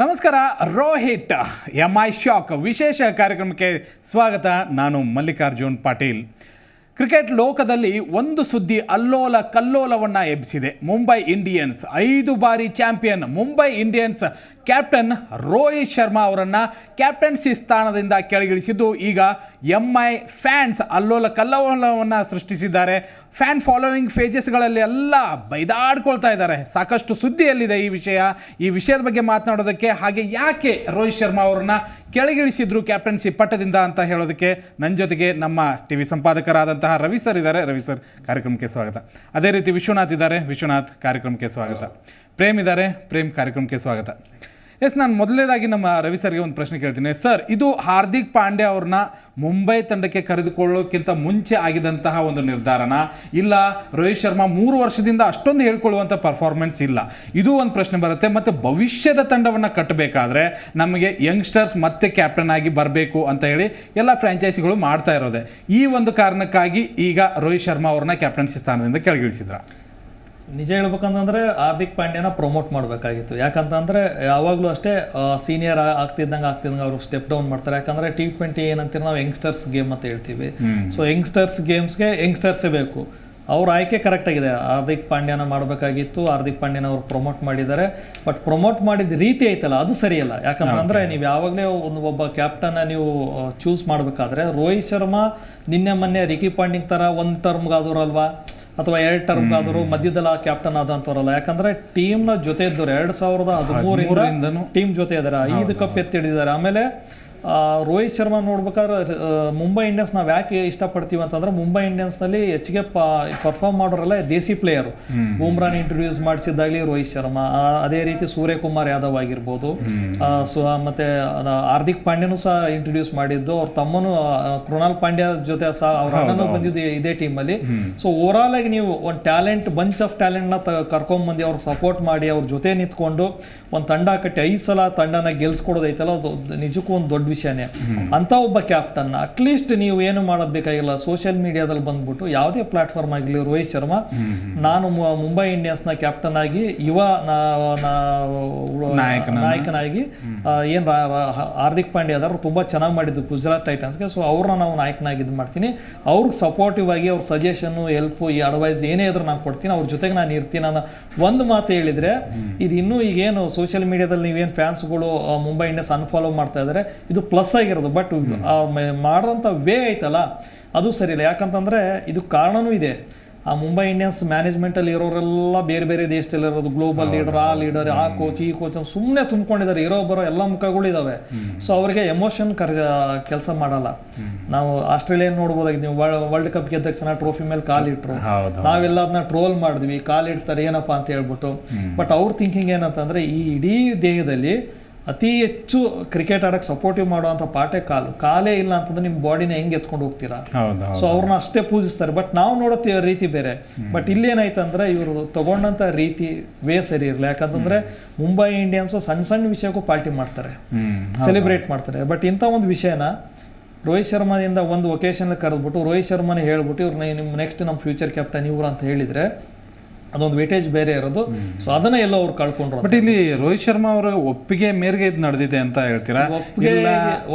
ನಮಸ್ಕಾರ, Rohit. M I shock. ವಿಶೇಷ ಕಾರ್ಯಕ್ರಮಕ್ಕೆ ಸ್ವಾಗತ. ನಾನು ಮಲ್ಲಿಕಾರ್ಜುನ್ ಪಾಟೀಲ್. ಕ್ರಿಕೆಟ್ ಲೋಕದಲ್ಲಿ ಒಂದು ಸುದ್ದಿ ಅಲ್ಲೋಲ ಕಲ್ಲೋಲವನ್ನು ಎಬ್ಬಿಸಿದೆ ಮುಂಬೈ ಇಂಡಿಯನ್ಸ್ ಐದು ಬಾರಿ champion. Mumbai Indians captain Rohit Sharma ಅವರನ್ನು ಕ್ಯಾಪ್ಟನ್ಸಿ ಸ್ಥಾನದಿಂದ ಕೆಳಗಿಳಿಸಿದ್ದು ಈಗ ಎಂ ಐ ಫ್ಯಾನ್ಸ್ ಅಲ್ಲೋಲ ಕಲ್ಲೋಲವನ್ನು ಸೃಷ್ಟಿಸಿದ್ದಾರೆ. ಫ್ಯಾನ್ ಫಾಲೋವಿಂಗ್ ಫೇಜಸ್ಗಳಲ್ಲಿ ಎಲ್ಲ ಬೈದಾಡ್ಕೊಳ್ತಾ ಇದ್ದಾರೆ. ಸಾಕಷ್ಟು ಸುದ್ದಿಯಲ್ಲಿದೆ ಈ ವಿಷಯ. ಈ ವಿಷಯದ ಬಗ್ಗೆ ಮಾತನಾಡೋದಕ್ಕೆ ಹಾಗೆ ಯಾಕೆ ರೋಹಿತ್ ಶರ್ಮಾ ಅವರನ್ನು ಕೆಳಗಿಳಿಸಿದ್ರು ಕ್ಯಾಪ್ಟನ್ಸಿ ಪಟ್ಟದಿಂದ ಅಂತ ಹೇಳೋದಕ್ಕೆ ನನ್ನ ಜೊತೆಗೆ ನಮ್ಮ ಟಿ ವಿ ಸಂಪಾದಕರಾದಂತಹ ರವಿ ಸರ್ ಇದ್ದಾರೆ. ರವಿ ಸರ್, ಕಾರ್ಯಕ್ರಮಕ್ಕೆ ಸ್ವಾಗತ. ಅದೇ ರೀತಿ ವಿಶ್ವನಾಥ್ ಇದ್ದಾರೆ. ವಿಶ್ವನಾಥ್, ಕಾರ್ಯಕ್ರಮಕ್ಕೆ ಸ್ವಾಗತ. ಪ್ರೇಮ್ ಇದ್ದಾರೆ. ಪ್ರೇಮ್, ಕಾರ್ಯಕ್ರಮಕ್ಕೆ ಸ್ವಾಗತ. ಎಸ್, ನಾನು ಮೊದಲನೇದಾಗಿ ನಮ್ಮ ರವಿ ಸರ್ಗೆ ಒಂದು ಪ್ರಶ್ನೆ ಕೇಳ್ತೀನಿ. ಸರ್, ಇದು ಹಾರ್ದಿಕ್ ಪಾಂಡ್ಯ ಅವ್ರನ್ನ ಮುಂಬೈ ತಂಡಕ್ಕೆ ಕರೆದುಕೊಳ್ಳೋಕ್ಕಿಂತ ಮುಂಚೆ ಆಗಿದಂತಹ ಒಂದು ನಿರ್ಧಾರನ? ಇಲ್ಲ, ರೋಹಿತ್ ಶರ್ಮಾ ಮೂರು ವರ್ಷದಿಂದ ಅಷ್ಟೊಂದು ಹೇಳ್ಕೊಳ್ಳುವಂಥ ಪರ್ಫಾರ್ಮೆನ್ಸ್ ಇಲ್ಲ. ಇದು ಒಂದು ಪ್ರಶ್ನೆ ಬರುತ್ತೆ. ಮತ್ತು ಭವಿಷ್ಯದ ತಂಡವನ್ನು ಕಟ್ಟಬೇಕಾದ್ರೆ ನಮಗೆ ಯಂಗ್ಸ್ಟರ್ಸ್ ಮತ್ತೆ ಕ್ಯಾಪ್ಟನ್ ಆಗಿ ಬರಬೇಕು ಅಂತ ಹೇಳಿ ಎಲ್ಲ ಫ್ರಾಂಚೈಸಿಗಳು ಮಾಡ್ತಾ ಇರೋದೆ. ಈ ಒಂದು ಕಾರಣಕ್ಕಾಗಿ ಈಗ ರೋಹಿತ್ ಶರ್ಮಾ ಅವ್ರನ್ನ ಕ್ಯಾಪ್ಟನ್ಸಿ ಸ್ಥಾನದಿಂದ ಕೆಳಗಿಳಿಸಿದ್ರ? ನಿಜ ಹೇಳ್ಬೇಕಂತಂದ್ರೆ ಹಾರ್ದಿಕ್ ಪಾಂಡ್ಯನ ಪ್ರಮೋಟ್ ಮಾಡಬೇಕಾಗಿತ್ತು. ಯಾಕಂತಂದ್ರೆ ಯಾವಾಗಲೂ ಅಷ್ಟೇ ಸೀನಿಯರ್ ಆಗ್ತಿದ್ದಂಗೆ ಆಗ್ತಿದ್ದಂಗೆ ಅವರು ಸ್ಟೆಪ್ ಡೌನ್ ಮಾಡ್ತಾರೆ. ಯಾಕಂದ್ರೆ ಟಿ ಟ್ವೆಂಟಿ ಏನಂತೀರಿ ನಾವು ಯಂಗ್ಸ್ಟರ್ಸ್ ಗೇಮ್ ಅಂತ ಹೇಳ್ತೀವಿ. ಸೊ ಯಂಗ್ಸ್ಟರ್ಸ್ ಗೇಮ್ಸ್ಗೆ ಯಂಗ್ಸ್ಟರ್ಸೇ ಬೇಕು. ಅವ್ರ ಆಯ್ಕೆ ಕರೆಕ್ಟ್ ಆಗಿದೆ. ಹಾರ್ದಿಕ್ ಪಾಂಡ್ಯನ ಮಾಡಬೇಕಾಗಿತ್ತು. ಹಾರ್ದಿಕ್ ಪಾಂಡ್ಯನ ಅವ್ರು ಪ್ರಮೋಟ್ ಮಾಡಿದ್ದಾರೆ. ಬಟ್ ಪ್ರಮೋಟ್ ಮಾಡಿದ ರೀತಿ ಐತಲ್ಲ ಅದು ಸರಿಯಲ್ಲ ಯಾಕಂತಂದ್ರೆ ನೀವು ಯಾವಾಗಲೇ ಒಂದು ಒಬ್ಬ ಕ್ಯಾಪ್ಟನ್ನ ನೀವು ಚೂಸ್ ಮಾಡಬೇಕಾದ್ರೆ ರೋಹಿತ್ ಶರ್ಮಾ ನಿನ್ನೆ ಮೊನ್ನೆ ರಿಕಿ ಪಾಂಡಿಂಗ್ ಥರ ಒಂದು ಟರ್ಮ್ಗಾದವ್ರಲ್ವಾ ಅಥವಾ ಎರಡು ಟರ್ಮ್ ಆದರೂ ಮಧ್ಯದಲ್ಲಿ ಕ್ಯಾಪ್ಟನ್ ಆದಂತವರಲ್ಲ. ಯಾಕಂದ್ರೆ ಟೀಮ್ನ ಜೊತೆ ಇದ್ದವ್ರು ಎರಡ್ ಸಾವಿರದ ಹದಿಮೂರಿಂದ ಟೀಮ್ ಜೊತೆ ಇದ್ದಾರೆ ಐದು ಕಪ್ ಎತ್ತಿಡಿದ್ದಾರೆ ಆಮೇಲೆ ರೋಹಿತ್ ಶರ್ಮಾ ನೋಡ್ಬೇಕಾದ್ರೆ ಮುಂಬೈ ಇಂಡಿಯನ್ಸ್ ನಾವು ಯಾಕೆ ಇಷ್ಟಪಡ್ತೀವಿ ಅಂತಂದ್ರೆ ಮುಂಬೈ ಇಂಡಿಯನ್ಸ್ನಲ್ಲಿ ಹೆಚ್ಚಿಗೆ ಪರ್ಫಾರ್ಮ್ ಮಾಡೋರೆಲ್ಲ ದೇಸಿ ಪ್ಲೇಯರ್ ಬೂಮ್ರಾನ್ ಇಂಟ್ರೊಡ್ಯೂಸ್ ಮಾಡಿಸಿದ್ದಾಗಲಿ ರೋಹಿತ್ ಶರ್ಮಾ. ಅದೇ ರೀತಿ ಸೂರ್ಯಕುಮಾರ್ ಯಾದವ್ ಆಗಿರ್ಬೋದು. ಸೊ ಮತ್ತೆ ಹಾರ್ದಿಕ್ ಪಾಂಡ್ಯನು ಸಹ ಇಂಟ್ರೊಡ್ಯೂಸ್ ಮಾಡಿದ್ದು. ಅವ್ರ ತಮ್ಮನು ಕೃಣಾಲ್ ಪಾಂಡ್ಯ ಜೊತೆ ಸಹ ಅವ್ರ ಅಣ್ಣನೂ ಬಂದಿದ್ದು ಇದೇ ಟೀಮಲ್ಲಿ ಸೊ ಓವರಾಲ್ ಆಗಿ ನೀವು ಒಂದು ಟ್ಯಾಲೆಂಟ್ ಬಂಚ್ ಆಫ್ ಟ್ಯಾಲೆಂಟ್ನ ತ ಕರ್ಕೊಂಬಂದು ಅವ್ರು ಸಪೋರ್ಟ್ ಮಾಡಿ ಅವ್ರ ಜೊತೆ ನಿಂತ್ಕೊಂಡು ಒಂದು ತಂಡ ಕಟ್ಟಿ ಐದು ಸಲ ತಂಡನ ಗೆಲ್ಸ್ಕೊಡೋದೈತಲ್ಲ ಅದು ನಿಜಕ್ಕೂ ಒಂದು ದೊಡ್ಡ ವಿಷಯನೇ. ಅಂತ ಒಬ್ಬ ಕ್ಯಾಪ್ಟನ್ ಅಟ್ಲೀಸ್ಟ್ ನೀವು ಏನು ಮಾಡೋದು ಬೇಕಾಗಿಲ್ಲ. ಸೋಷಿಯಲ್ ಮೀಡಿಯಾದಲ್ಲಿ ಬಂದ್ಬಿಟ್ಟು ಯಾವುದೇ ಪ್ಲಾಟ್ಫಾರ್ಮ್ ಆಗಲಿ ರೋಹಿತ್ ಶರ್ಮಾ ನಾನು ಮುಂಬೈ ಮುಂಬೈ ಇಂಡಿಯನ್ಸ್ನ ಕ್ಯಾಪ್ಟನ್ ಆಗಿ ಯುವ ನಾ- ನಾ- ನಾಯಕನ- ನಾಯಕನಾಗಿ ಏನು ಹಾರ್ದಿಕ್ ಪಾಂಡ್ಯ ಅದಾರು ತುಂಬಾ ಚೆನ್ನಾಗಿ ಮಾಡಿದ್ದು ಗುಜರಾತ್ ಟೈಟನ್ಸ್ಗೆ ಸೊ ಅವ್ರನ್ನ ನಾವು ನಾಯಕನಾಗಿ ಇದು ಮಾಡ್ತೀನಿ. ಅವ್ರಿಗೆ ಸಪೋರ್ಟಿವ್ ಆಗಿ ಅವ್ರ ಸಜೆಷನ್ ಹೆಲ್ಪ್ ಈ ಅಡ್ವೈಸ್ ಏನೇ ಇದ್ರೂ ನಾನು ಕೊಡ್ತೀನಿ. ಅವ್ರ ಜೊತೆಗೆ ನಾನು ಇರ್ತೀನಿ ಅನ್ನೋ ಒಂದು ಮಾತು ಹೇಳಿದ್ರೆ ಇದು ಇನ್ನೂ ಈಗೇನು ಸೋಷಿಯಲ್ ಮೀಡಿಯಾದಲ್ಲಿ ನೀವೇನು ಫ್ಯಾನ್ಸ್ಗಳು ಮುಂಬೈ ಇಂಡಿಯನ್ಸ್ ಅನ್ಫಾಲೋ ಮಾಡ್ತಾ ಇದ್ದಾರೆ ಇದು ಪ್ಲಸ್ ಆಗಿರೋದು. ಬಟ್ ಮಾಡಿದಂಥ ವೇ ಐತಲ್ಲ ಅದು ಸರಿ ಇಲ್ಲ ಯಾಕಂತಂದ್ರೆ ಇದು ಕಾರಣವೂ ಇದೆ. ಆ ಮುಂಬೈ ಇಂಡಿಯನ್ಸ್ ಮ್ಯಾನೇಜ್ಮೆಂಟಲ್ಲಿ ಇರೋರೆಲ್ಲ ಬೇರೆ ಬೇರೆ ದೇಶದಲ್ಲಿರೋದು ಗ್ಲೋಬಲ್ ಲೀಡರ್ ಆ ಲೀಡರ್ ಆ ಕೋಚ್ ಈ ಕೋಚ್ ಸುಮ್ಮನೆ ತುಂಬಿಕೊಂಡಿದ್ದಾರೆ. ಇರೋ ಬರೋ ಎಲ್ಲ ಮುಖಗಳು ಇದಾವೆ. ಸೊ ಅವರಿಗೆ ಎಮೋಷನ್ ಕರ್ ಕೆಲಸ ಮಾಡಲ್ಲ. ನಾವು ಆಸ್ಟ್ರೇಲಿಯನ್ ನೋಡ್ಬೋದಾಗಿ ನೀವು ವರ್ಲ್ಡ್ ಕಪ್ ಗೆದ್ದ ತಕ್ಷಣ ಟ್ರೋಫಿ ಮೇಲೆ ಕಾಲಿಟ್ರು ನಾವೆಲ್ಲ ಅದನ್ನ ಟ್ರೋಲ್ ಮಾಡಿದ್ವಿ. ಕಾಲಿಡ್ತಾರೆ ಏನಪ್ಪ ಅಂತ ಹೇಳ್ಬಿಟ್ಟು. ಬಟ್ ಅವ್ರ ಥಿಂಕಿಂಗ್ ಏನಂತಂದ್ರೆ ಈ ಇಡೀ ದೇಹದಲ್ಲಿ ಅತಿ ಹೆಚ್ಚು ಕ್ರಿಕೆಟ್ ಆಡಕ್ಕೆ ಸಪೋರ್ಟಿವ್ ಮಾಡುವಂತ ಪಾಠೆ ಕಾಲು. ಕಾಲೇ ಇಲ್ಲ ಅಂತಂದ್ರೆ ನಿಮ್ಮ ಬಾಡಿನ ಹೆಂಗ್ ಎತ್ಕೊಂಡು ಹೋಗ್ತೀರಾ? ಸೊ ಅವ್ರನ್ನ ಅಷ್ಟೇ ಪೂಜಿಸ್ತಾರೆ. ಬಟ್ ನಾವು ನೋಡೋ ರೀತಿ ಬೇರೆ. ಬಟ್ ಇಲ್ಲೇನಾಯ್ತಂದ್ರೆ ಇವರು ತಗೊಂಡಂತ ರೀತಿ ವೇ ಸರಿ ಇರಲಿಲ್ಲ ಯಾಕಂತಂದ್ರೆ ಮುಂಬೈ ಇಂಡಿಯನ್ಸ್ ಸಣ್ಣ ಸಣ್ಣ ವಿಷಯಕ್ಕೂ ಪಾರ್ಟಿ ಮಾಡ್ತಾರೆ. ಸೆಲೆಬ್ರೇಟ್ ಮಾಡ್ತಾರೆ. ಬಟ್ ಇಂಥ ಒಂದು ವಿಷಯನ ರೋಹಿತ್ ಶರ್ಮಾದಿಂದ ಒಂದು ಒಕೇಶನ್ ಕರೆದ್ಬಿಟ್ಟು ರೋಹಿತ್ ಶರ್ಮಾನೇ ಹೇಳ್ಬಿಟ್ಟು ಇವ್ರನ್ನ ನಿಮ್ಮ ನೆಕ್ಸ್ಟ್ ನಮ್ಮ ಫ್ಯೂಚರ್ ಕ್ಯಾಪ್ಟನ್ ಇವ್ರು ಅಂತ ಹೇಳಿದ್ರೆ ಅದೊಂದು ವೇಟೇಜ್ ಬೇರೆ ಇರೋದು. ಸೊ ಅದನ್ನ ಎಲ್ಲೋ ಅವ್ರು ಕಳ್ಕೊಂಡ್ರು ಬಟ್ ಇಲ್ಲಿ ರೋಹಿತ್ ಶರ್ಮಾ ಅವರ ಒಪ್ಪಿಗೆ ಮೇರೆಗೆ ಇದು ನಡೆದಿದೆ ಅಂತ ಹೇಳ್ತೀರಾ? ಒಪ್ಪಿಗೆ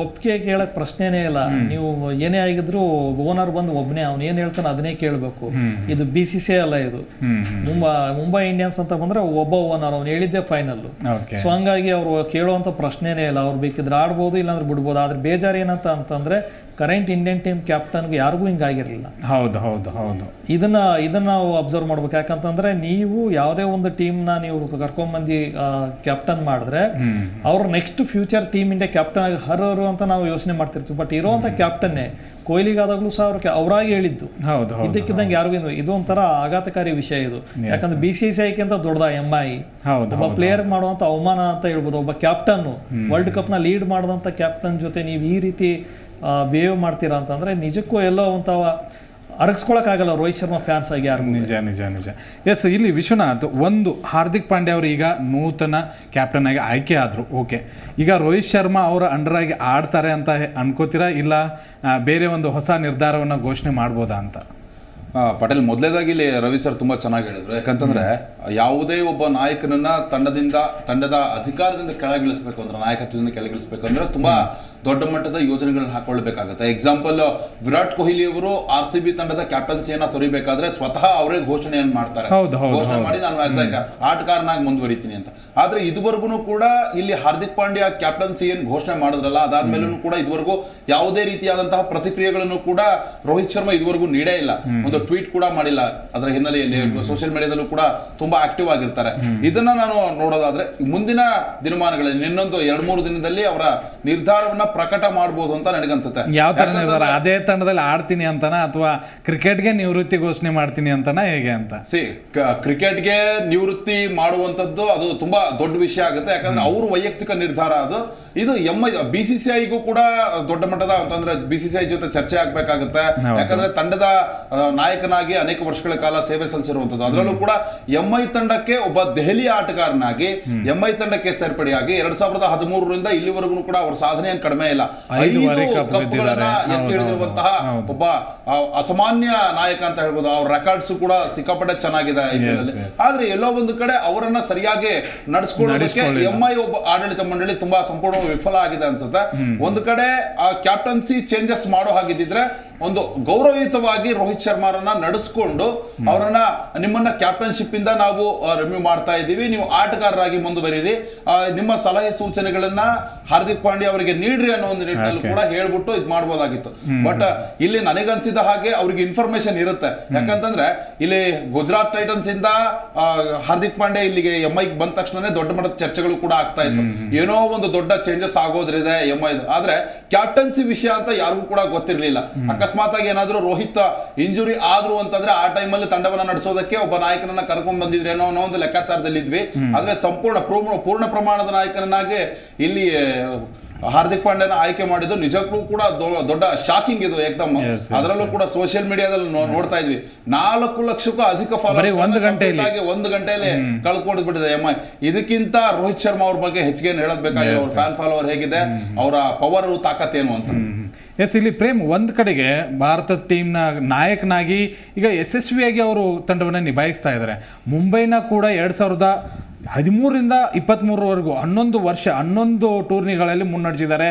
ಒಪ್ಪಿಗೆ ಕೇಳಕ್ ಪ್ರಶ್ನೆನೇ ಇಲ್ಲ. ನೀವು ಏನೇ ಆಗಿದ್ರು ಓನರ್ ಬಂದು ಒಬ್ಬನೇ ಅವ್ನು ಏನ್ ಹೇಳ್ತಾನೆ ಅದನ್ನೇ ಕೇಳಬೇಕು. ಇದು ಬಿ ಸಿ ಸಿ ಅಲ್ಲ ಇದು. ಮುಂಬೈ ಮುಂಬೈ ಇಂಡಿಯನ್ಸ್ ಅಂತ ಬಂದ್ರೆ ಒಬ್ಬ ಓನರ್ ಅವ್ನು ಹೇಳಿದ್ದೆ ಫೈನಲ್ ಸೊ ಹಂಗಾಗಿ ಅವರು ಕೇಳುವಂತ ಪ್ರಶ್ನೆನೇ ಇಲ್ಲ. ಅವ್ರು ಬೇಕಿದ್ರೆ ಆಡ್ಬೋದು ಇಲ್ಲಾಂದ್ರೆ ಬಿಡ್ಬೋದು. ಆದ್ರೆ ಬೇಜಾರು ಏನಂತ ಅಂತಂದ್ರೆ ಕರೆಂಟ್ ಇಂಡಿಯನ್ ಟೀಮ್ ಕ್ಯಾಪ್ಟನ್ಗೆ ಯಾರಿಗೂ ಹಿಂಗಾಗಿರ್ಲಿಲ್ಲ ಹೌದು ಹೌದು ಹೌದು. ಇದನ್ನ ಇದನ್ನ ನಾವು ಅಬ್ಸರ್ವ್ ಮಾಡ್ಬೇಕು. ಯಾಕಂತಂದ್ರೆ ನೀವು ಯಾವುದೇ ಒಂದು ಟೀಮ್ನ ನೀವು ಕರ್ಕೊಂಬಂದು ಕ್ಯಾಪ್ಟನ್ ಮಾಡಿದ್ರೆ ಅವ್ರ next future team India captain ಆಗಿ ಹರೋರು ಅಂತ ನಾವು ಯೋಚನೆ ಮಾಡ್ತಿರ್ತೀವಿ. ಬಟ್ ಇರುವಂತ ಕ್ಯಾಪ್ಟನ್ನೇ ಕೊಹ್ಲಿಗಾದಾಗ್ಲೂ ಸಹ ಅವ್ರಿಗೆ ಅವರಾಗಿ ಹೇಳಿದ್ದು. ಹೌದು ಇದ್ದಕ್ಕಿದ್ದಂಗೆ ಯಾರಿಗೂ ಇದು- ಒಂಥರ ಆಘಾತಕಾರಿ ವಿಷಯ ಇದು. ಯಾಕಂದ್ರೆ ಬಿ ಸಿ ಸಿ ಐಕ್ಕಿಂತ ದೊಡ್ಡದ ಎಂ ಐ ಒಬ್ಬ ಪ್ಲೇಯರ್ ಮಾಡುವಂತ ಅವಮಾನ ಅಂತ ಹೇಳ್ಬೋದು ಒಬ್ಬ ಕ್ಯಾಪ್ಟನ್ ವರ್ಲ್ಡ್ ಕಪ್ನ ಲೀಡ್ ಮಾಡಿದಂಥ ಕ್ಯಾಪ್ಟನ್ ಜೊತೆ ನೀವು ಈ ರೀತಿ ಬಿಹೇವ್ ಮಾಡ್ತೀರಾ ಅಂತಂದ್ರೆ ನಿಜಕ್ಕೂ ಎಲ್ಲೋ ಒಂಥ ಅರಗಿಸ್ಕೊಳಕ್ಕಾಗಲ್ಲ ರೋಹಿತ್ ಶರ್ಮಾ ಫ್ಯಾನ್ಸ್ ಆಗಿ ಯಾರು ನಿಜ ನಿಜ ನಿಜ. ಎಸ್ ಇಲ್ಲಿ ವಿಶ್ವನಾಥ್ ಒಂದು ಹಾರ್ದಿಕ್ ಪಾಂಡ್ಯ ಅವರು ಈಗ ನೂತನ ಕ್ಯಾಪ್ಟನ್ ಆಗಿ ಆಯ್ಕೆ ಆದರು ಓಕೆ ಈಗ ರೋಹಿತ್ ಶರ್ಮಾ ಅವರ ಅಂಡರ್ ಆಗಿ ಆಡ್ತಾರೆ ಅಂತ ಹೆ- ಅನ್ಕೋತೀರಾ? ಇಲ್ಲ ಬೇರೆ ಒಂದು ಹೊಸ ನಿರ್ಧಾರವನ್ನು ಘೋಷಣೆ ಮಾಡ್ಬೋದಾ ಅಂತ? ಪಟೇಲ್ ಮೊದಲೇದಾಗಿ ಇಲ್ಲಿ ರವಿ ಸರ್ ತುಂಬ ಚೆನ್ನಾಗಿ ಹೇಳಿದ್ರು. ಯಾಕಂತಂದ್ರೆ ಯಾವುದೇ ಒಬ್ಬ ನಾಯಕನನ್ನ ತಂಡದಿಂದ ತಂಡದ ಅಧಿಕಾರದಿಂದ ಕೆಳಗಿಳಿಸಬೇಕು ಅಂದ್ರೆ ನಾಯಕತ್ವದಿಂದ ಕೆಳಗಿಳಿಸ್ಬೇಕು ಅಂದ್ರೆ ತುಂಬಾ ದೊಡ್ಡ ಮಟ್ಟದ ಯೋಜನೆಗಳನ್ನ ಹಾಕೊಳ್ಬೇಕಾಗುತ್ತೆ ಎಕ್ಸಾಂಪಲ್ ವಿರಾಟ್ ಕೊಹ್ಲಿ ಅವರು ಆರ್ ಸಿ ಬಿ ತಂಡದ ಕ್ಯಾಪ್ಟನ್ಸಿಯನ್ನ ತೊರಿಬೇಕಾದ್ರೆ ಸ್ವತಃ ಅವರೇ ಘೋಷಣೆಯನ್ನು ಮಾಡ್ತಾರೆ. ಘೋಷಣೆ ಮಾಡಿ ನಾನು ಆಟಗಾರನಾಗಿ ಮುಂದುವರಿತೀನಿ ಅಂತ. ಆದ್ರೆ ಇದುವರೆಗೂ ಕೂಡ ಇಲ್ಲಿ ಹಾರ್ದಿಕ್ ಪಾಂಡ್ಯ ಕ್ಯಾಪ್ಟನ್ಸಿ ಏನ್ ಘೋಷಣೆ ಮಾಡಿದ್ರಲ್ಲ ಅದಾದ್ಮೇಲೂ ಕೂಡ ಇದುವರೆಗೂ ಯಾವುದೇ ರೀತಿಯಾದಂತಹ ಪ್ರತಿಕ್ರಿಯೆಗಳನ್ನು ಕೂಡ ರೋಹಿತ್ ಶರ್ಮಾ ಇದುವರೆಗೂ ನೀಡೇ ಇಲ್ಲ. ಒಂದು ಟ್ವೀಟ್ ಕೂಡ ಮಾಡಿಲ್ಲ. ಅದರ ಹಿನ್ನೆಲೆಯಲ್ಲಿ ಸೋಷಿಯಲ್ ಮೀಡಿಯಾದಲ್ಲೂ ಕೂಡ ತುಂಬಾ ಆಕ್ಟಿವ್ ಆಗಿರ್ತಾರೆ. ಇದನ್ನ ನಾನು ನೋಡೋದಾದ್ರೆ ಮುಂದಿನ ದಿನಮಾನಗಳಲ್ಲಿ ಇನ್ನೊಂದು ಎರಡ್ ಮೂರು ದಿನದಲ್ಲಿ ಅವರ ನಿರ್ಧಾರವನ್ನ ಪ್ರಕಟ ಮಾಡಬಹುದು ಅಂತ ನನಗನ್ಸುತ್ತೆ. ಯಾವ ತರ ನಿರ್ಧಾರ ಅದೇ ತಂಡದಲ್ಲಿ ಆಡ್ತೀನಿ ಅಂತಾನ? ಅಥವಾ ಕ್ರಿಕೆಟ್ಗೆ ನಿವೃತ್ತಿ ಘೋಷಣೆ ಮಾಡ್ತೀನಿ ಅಂತಾನ? ಹೇಗೆ ಅಂತ? ಸಿ ಕ್ರಿಕೆಟ್ಗೆ ನಿವೃತ್ತಿ ಮಾಡುವಂತದ್ದು ಅದು ತುಂಬಾ ದೊಡ್ಡ ವಿಷಯ ಆಗುತ್ತೆ. ಯಾಕಂದ್ರೆ ಅವ್ರ ವೈಯಕ್ತಿಕ ನಿರ್ಧಾರ ಅದು. ಇದು M I B C C ಐಗೂ ಕೂಡ ದೊಡ್ಡ ಮಟ್ಟದ ಅಂತಂದ್ರೆ ಬಿ ಸಿ ಸಿ ಐ ಜೊತೆ ಚರ್ಚೆ ಆಗ್ಬೇಕಾಗುತ್ತೆ. ಯಾಕಂದ್ರೆ ತಂಡದ ನಾಯಕನಾಗಿ ಅನೇಕ ವರ್ಷಗಳ ಕಾಲ ಸೇವೆ ಸಲ್ಲಿಸಿರುವಂತದ್ದು ಅದರಲ್ಲೂ ಕೂಡ ಎಂ ಐ ತಂಡಕ್ಕೆ ಒಬ್ಬ ದೆಹಲಿ ಆಟಗಾರನಾಗಿ ಎಂ ಐ ತಂಡಕ್ಕೆ ಸೇರ್ಪಡೆಯಾಗಿ ಎರಡ್ ಸಾವಿರದ ಹದಿಮೂರರಿಂದ ಇಲ್ಲಿವರೆಗೂ ಕೂಡ ಅವ್ರ ಸಾಧನೆಯನ್ನು ಏನ್ ಕಡಿಮೆ ಇಲ್ಲ ಐದು ಕಪ್ಗಳನ್ನ. ಒಬ್ಬ ಅಸಾಮಾನ್ಯ ನಾಯಕ ಅಂತ ಹೇಳ್ಬೋದು ಅವ್ರ ರೆಕಾರ್ಡ್ಸ್ ಕೂಡ ಸಿಕ್ಕಾಪಟ್ಟೆ ಚೆನ್ನಾಗಿದೆ. ಆದ್ರೆ ಎಲ್ಲೋ ಒಂದು ಕಡೆ ಅವರನ್ನ ಸರಿಯಾಗಿ ನಡೆಸ್ಕೊಳ್ಳೋದಕ್ಕೆ. ಎಂ ಐ ಒಬ್ಬ ಆಡಳಿತ ಮಂಡಳಿ ತುಂಬಾ ಸಂಪೂರ್ಣ ವಿಫಲ ಆಗಿದೆ ಅನ್ಸುತ್ತೆ ಒಂದು ಕಡೆ ಆ ಕ್ಯಾಪ್ಟನ್ಸಿ ಚೇಂಜಸ್ ಮಾಡೋ ಹಾಗಿದ್ದಿದ್ರೆ ಒಂದು ಗೌರವಯುತವಾಗಿ ರೋಹಿತ್ ಶರ್ಮಾರನ್ನ ನಡೆಸ್ಕೊಂಡು ಅವರನ್ನ ನಿಮ್ಮನ್ನ ಕ್ಯಾಪ್ಟನ್ಶಿಪ್ ಇಂದ ನಾವು ರಿಮ್ಯೂ ಮಾಡ್ತಾ ಇದ್ದೀವಿ. ನೀವು ಆಟಗಾರರಾಗಿ ಮುಂದುವರಿರಿ. ನಿಮ್ಮ ಸಲಹೆ ಸೂಚನೆಗಳನ್ನ ಹಾರ್ದಿಕ್ ಪಾಂಡ್ಯ ಅವರಿಗೆ ನೀಡ್ರಿ ಅನ್ನೋ ಒಂದು ನಿಟ್ಟಿನಲ್ಲಿ ಕೂಡ ಹೇಳ್ಬಿಟ್ಟು ಇದು ಮಾಡಬಹುದಾಗಿತ್ತು ಬಟ್ ಇಲ್ಲಿ ನನಗನ್ಸಿದ ಹಾಗೆ ಅವ್ರಿಗೆ ಇನ್ಫಾರ್ಮೇಶನ್ ಇರುತ್ತೆ. ಯಾಕಂತಂದ್ರೆ ಇಲ್ಲಿ ಗುಜರಾತ್ ಟೈಟನ್ಸ್ ಇಂದ ಹಾರ್ದಿಕ್ ಪಾಂಡೆ ಇಲ್ಲಿಗೆ ಎಂ ಐ ಬಂದ ತಕ್ಷಣನೇ ದೊಡ್ಡ ಮಟ್ಟದ ಚರ್ಚೆಗಳು ಕೂಡ ಆಗ್ತಾ ಇತ್ತು. ಏನೋ ಒಂದು ದೊಡ್ಡ ಚೇಂಜಸ್ ಆಗೋದ್ರಿದೆ ಎಂ ಐ ಆದ್ರೆ ಕ್ಯಾಪ್ಟನ್ಸಿ ವಿಷಯ ಅಂತ ಯಾರಿಗೂ ಕೂಡ ಗೊತ್ತಿರಲಿಲ್ಲ. ಅಕಸ್ಮಾತ್ ಆಗಿ ಏನಾದ್ರು ರೋಹಿತ್ ಇಂಜುರಿ ಆದ್ರು ಅಂತಂದ್ರೆ ಆ ಟೈಮಲ್ಲಿ ತಂಡವನ್ನ ನಡೆಸೋದಕ್ಕೆ ಒಬ್ಬ ನಾಯಕನನ್ನ ಕರ್ಕೊಂಡ್ ಬಂದಿದ್ರೇನೋ ಅನ್ನೋ ಒಂದು ಲೆಕ್ಕಾಚಾರದಲ್ಲಿ ಇದ್ವಿ ಆದ್ರೆ ಸಂಪೂರ್ಣ ಪೂರ್ಣ ಪ್ರಮಾಣದ ನಾಯಕನನ್ನಾಗಿ ಇಲ್ಲಿ ಹಾರ್ದಿಕ್ ಪಾಂಡ್ಯನ ಆಯ್ಕೆ ಮಾಡಿದ್ದು ನಿಜಕ್ಕೂ ಕೂಡ ದೊಡ್ಡ ಶಾಕಿಂಗ್ ಇದು ಏಕ್ದಮ್. ಅದರಲ್ಲೂ ಕೂಡ ಸೋಷಿಯಲ್ ಮೀಡಿಯಾದಲ್ಲಿ ನೋಡ್ತಾ ಇದ್ವಿ. ನಾಲ್ಕು ಲಕ್ಷಕ್ಕೂ ಅಧಿಕ ಫಾಲೋವರ್ಸ್ ಒಂದು ಗಂಟೆಯಲ್ಲಿ. ಒಂದು ಗಂಟೆಯಲ್ಲಿ ಕಳ್ಕೊಂಡು ಬಿಟ್ಟಿದೆ ಎಂ ಐ. ಇದಕ್ಕಿಂತ ರೋಹಿತ್ ಶರ್ಮಾ ಅವ್ರ ಬಗ್ಗೆ ಹೆಚ್ಚಿಗೆ ಏನು ಹೇಳೋದ್ ಅವ್ರ ಫ್ಯಾನ್ ಫಾಲೋವರ್ ಹೇಗಿದೆ ಅವರ ಪವರ್ ತಾಕತ್ತೇನು ಅಂತ. ಎಸ್ ಇಲ್ಲಿ ಪ್ರೇಮ್ ಒಂದು ಕಡೆಗೆ ಭಾರತ ಟೀಮ್ನ ನಾಯಕನಾಗಿ ಈಗ ಯಶಸ್ವಿಯಾಗಿ ಅವರು ತಂಡವನ್ನು ನಿಭಾಯಿಸ್ತಾ ಇದ್ದಾರೆ. ಮುಂಬೈನ ಕೂಡ ಎರಡು ಸಾವಿರದ ಹದಿಮೂರರಿಂದ ಇಪ್ಪತ್ತ್ಮೂರವರೆಗೂ ಹನ್ನೊಂದು ವರ್ಷ ಹನ್ನೊಂದು ಟೂರ್ನಿಗಳಲ್ಲಿ ಮುನ್ನಡೆಸಿದ್ದಾರೆ.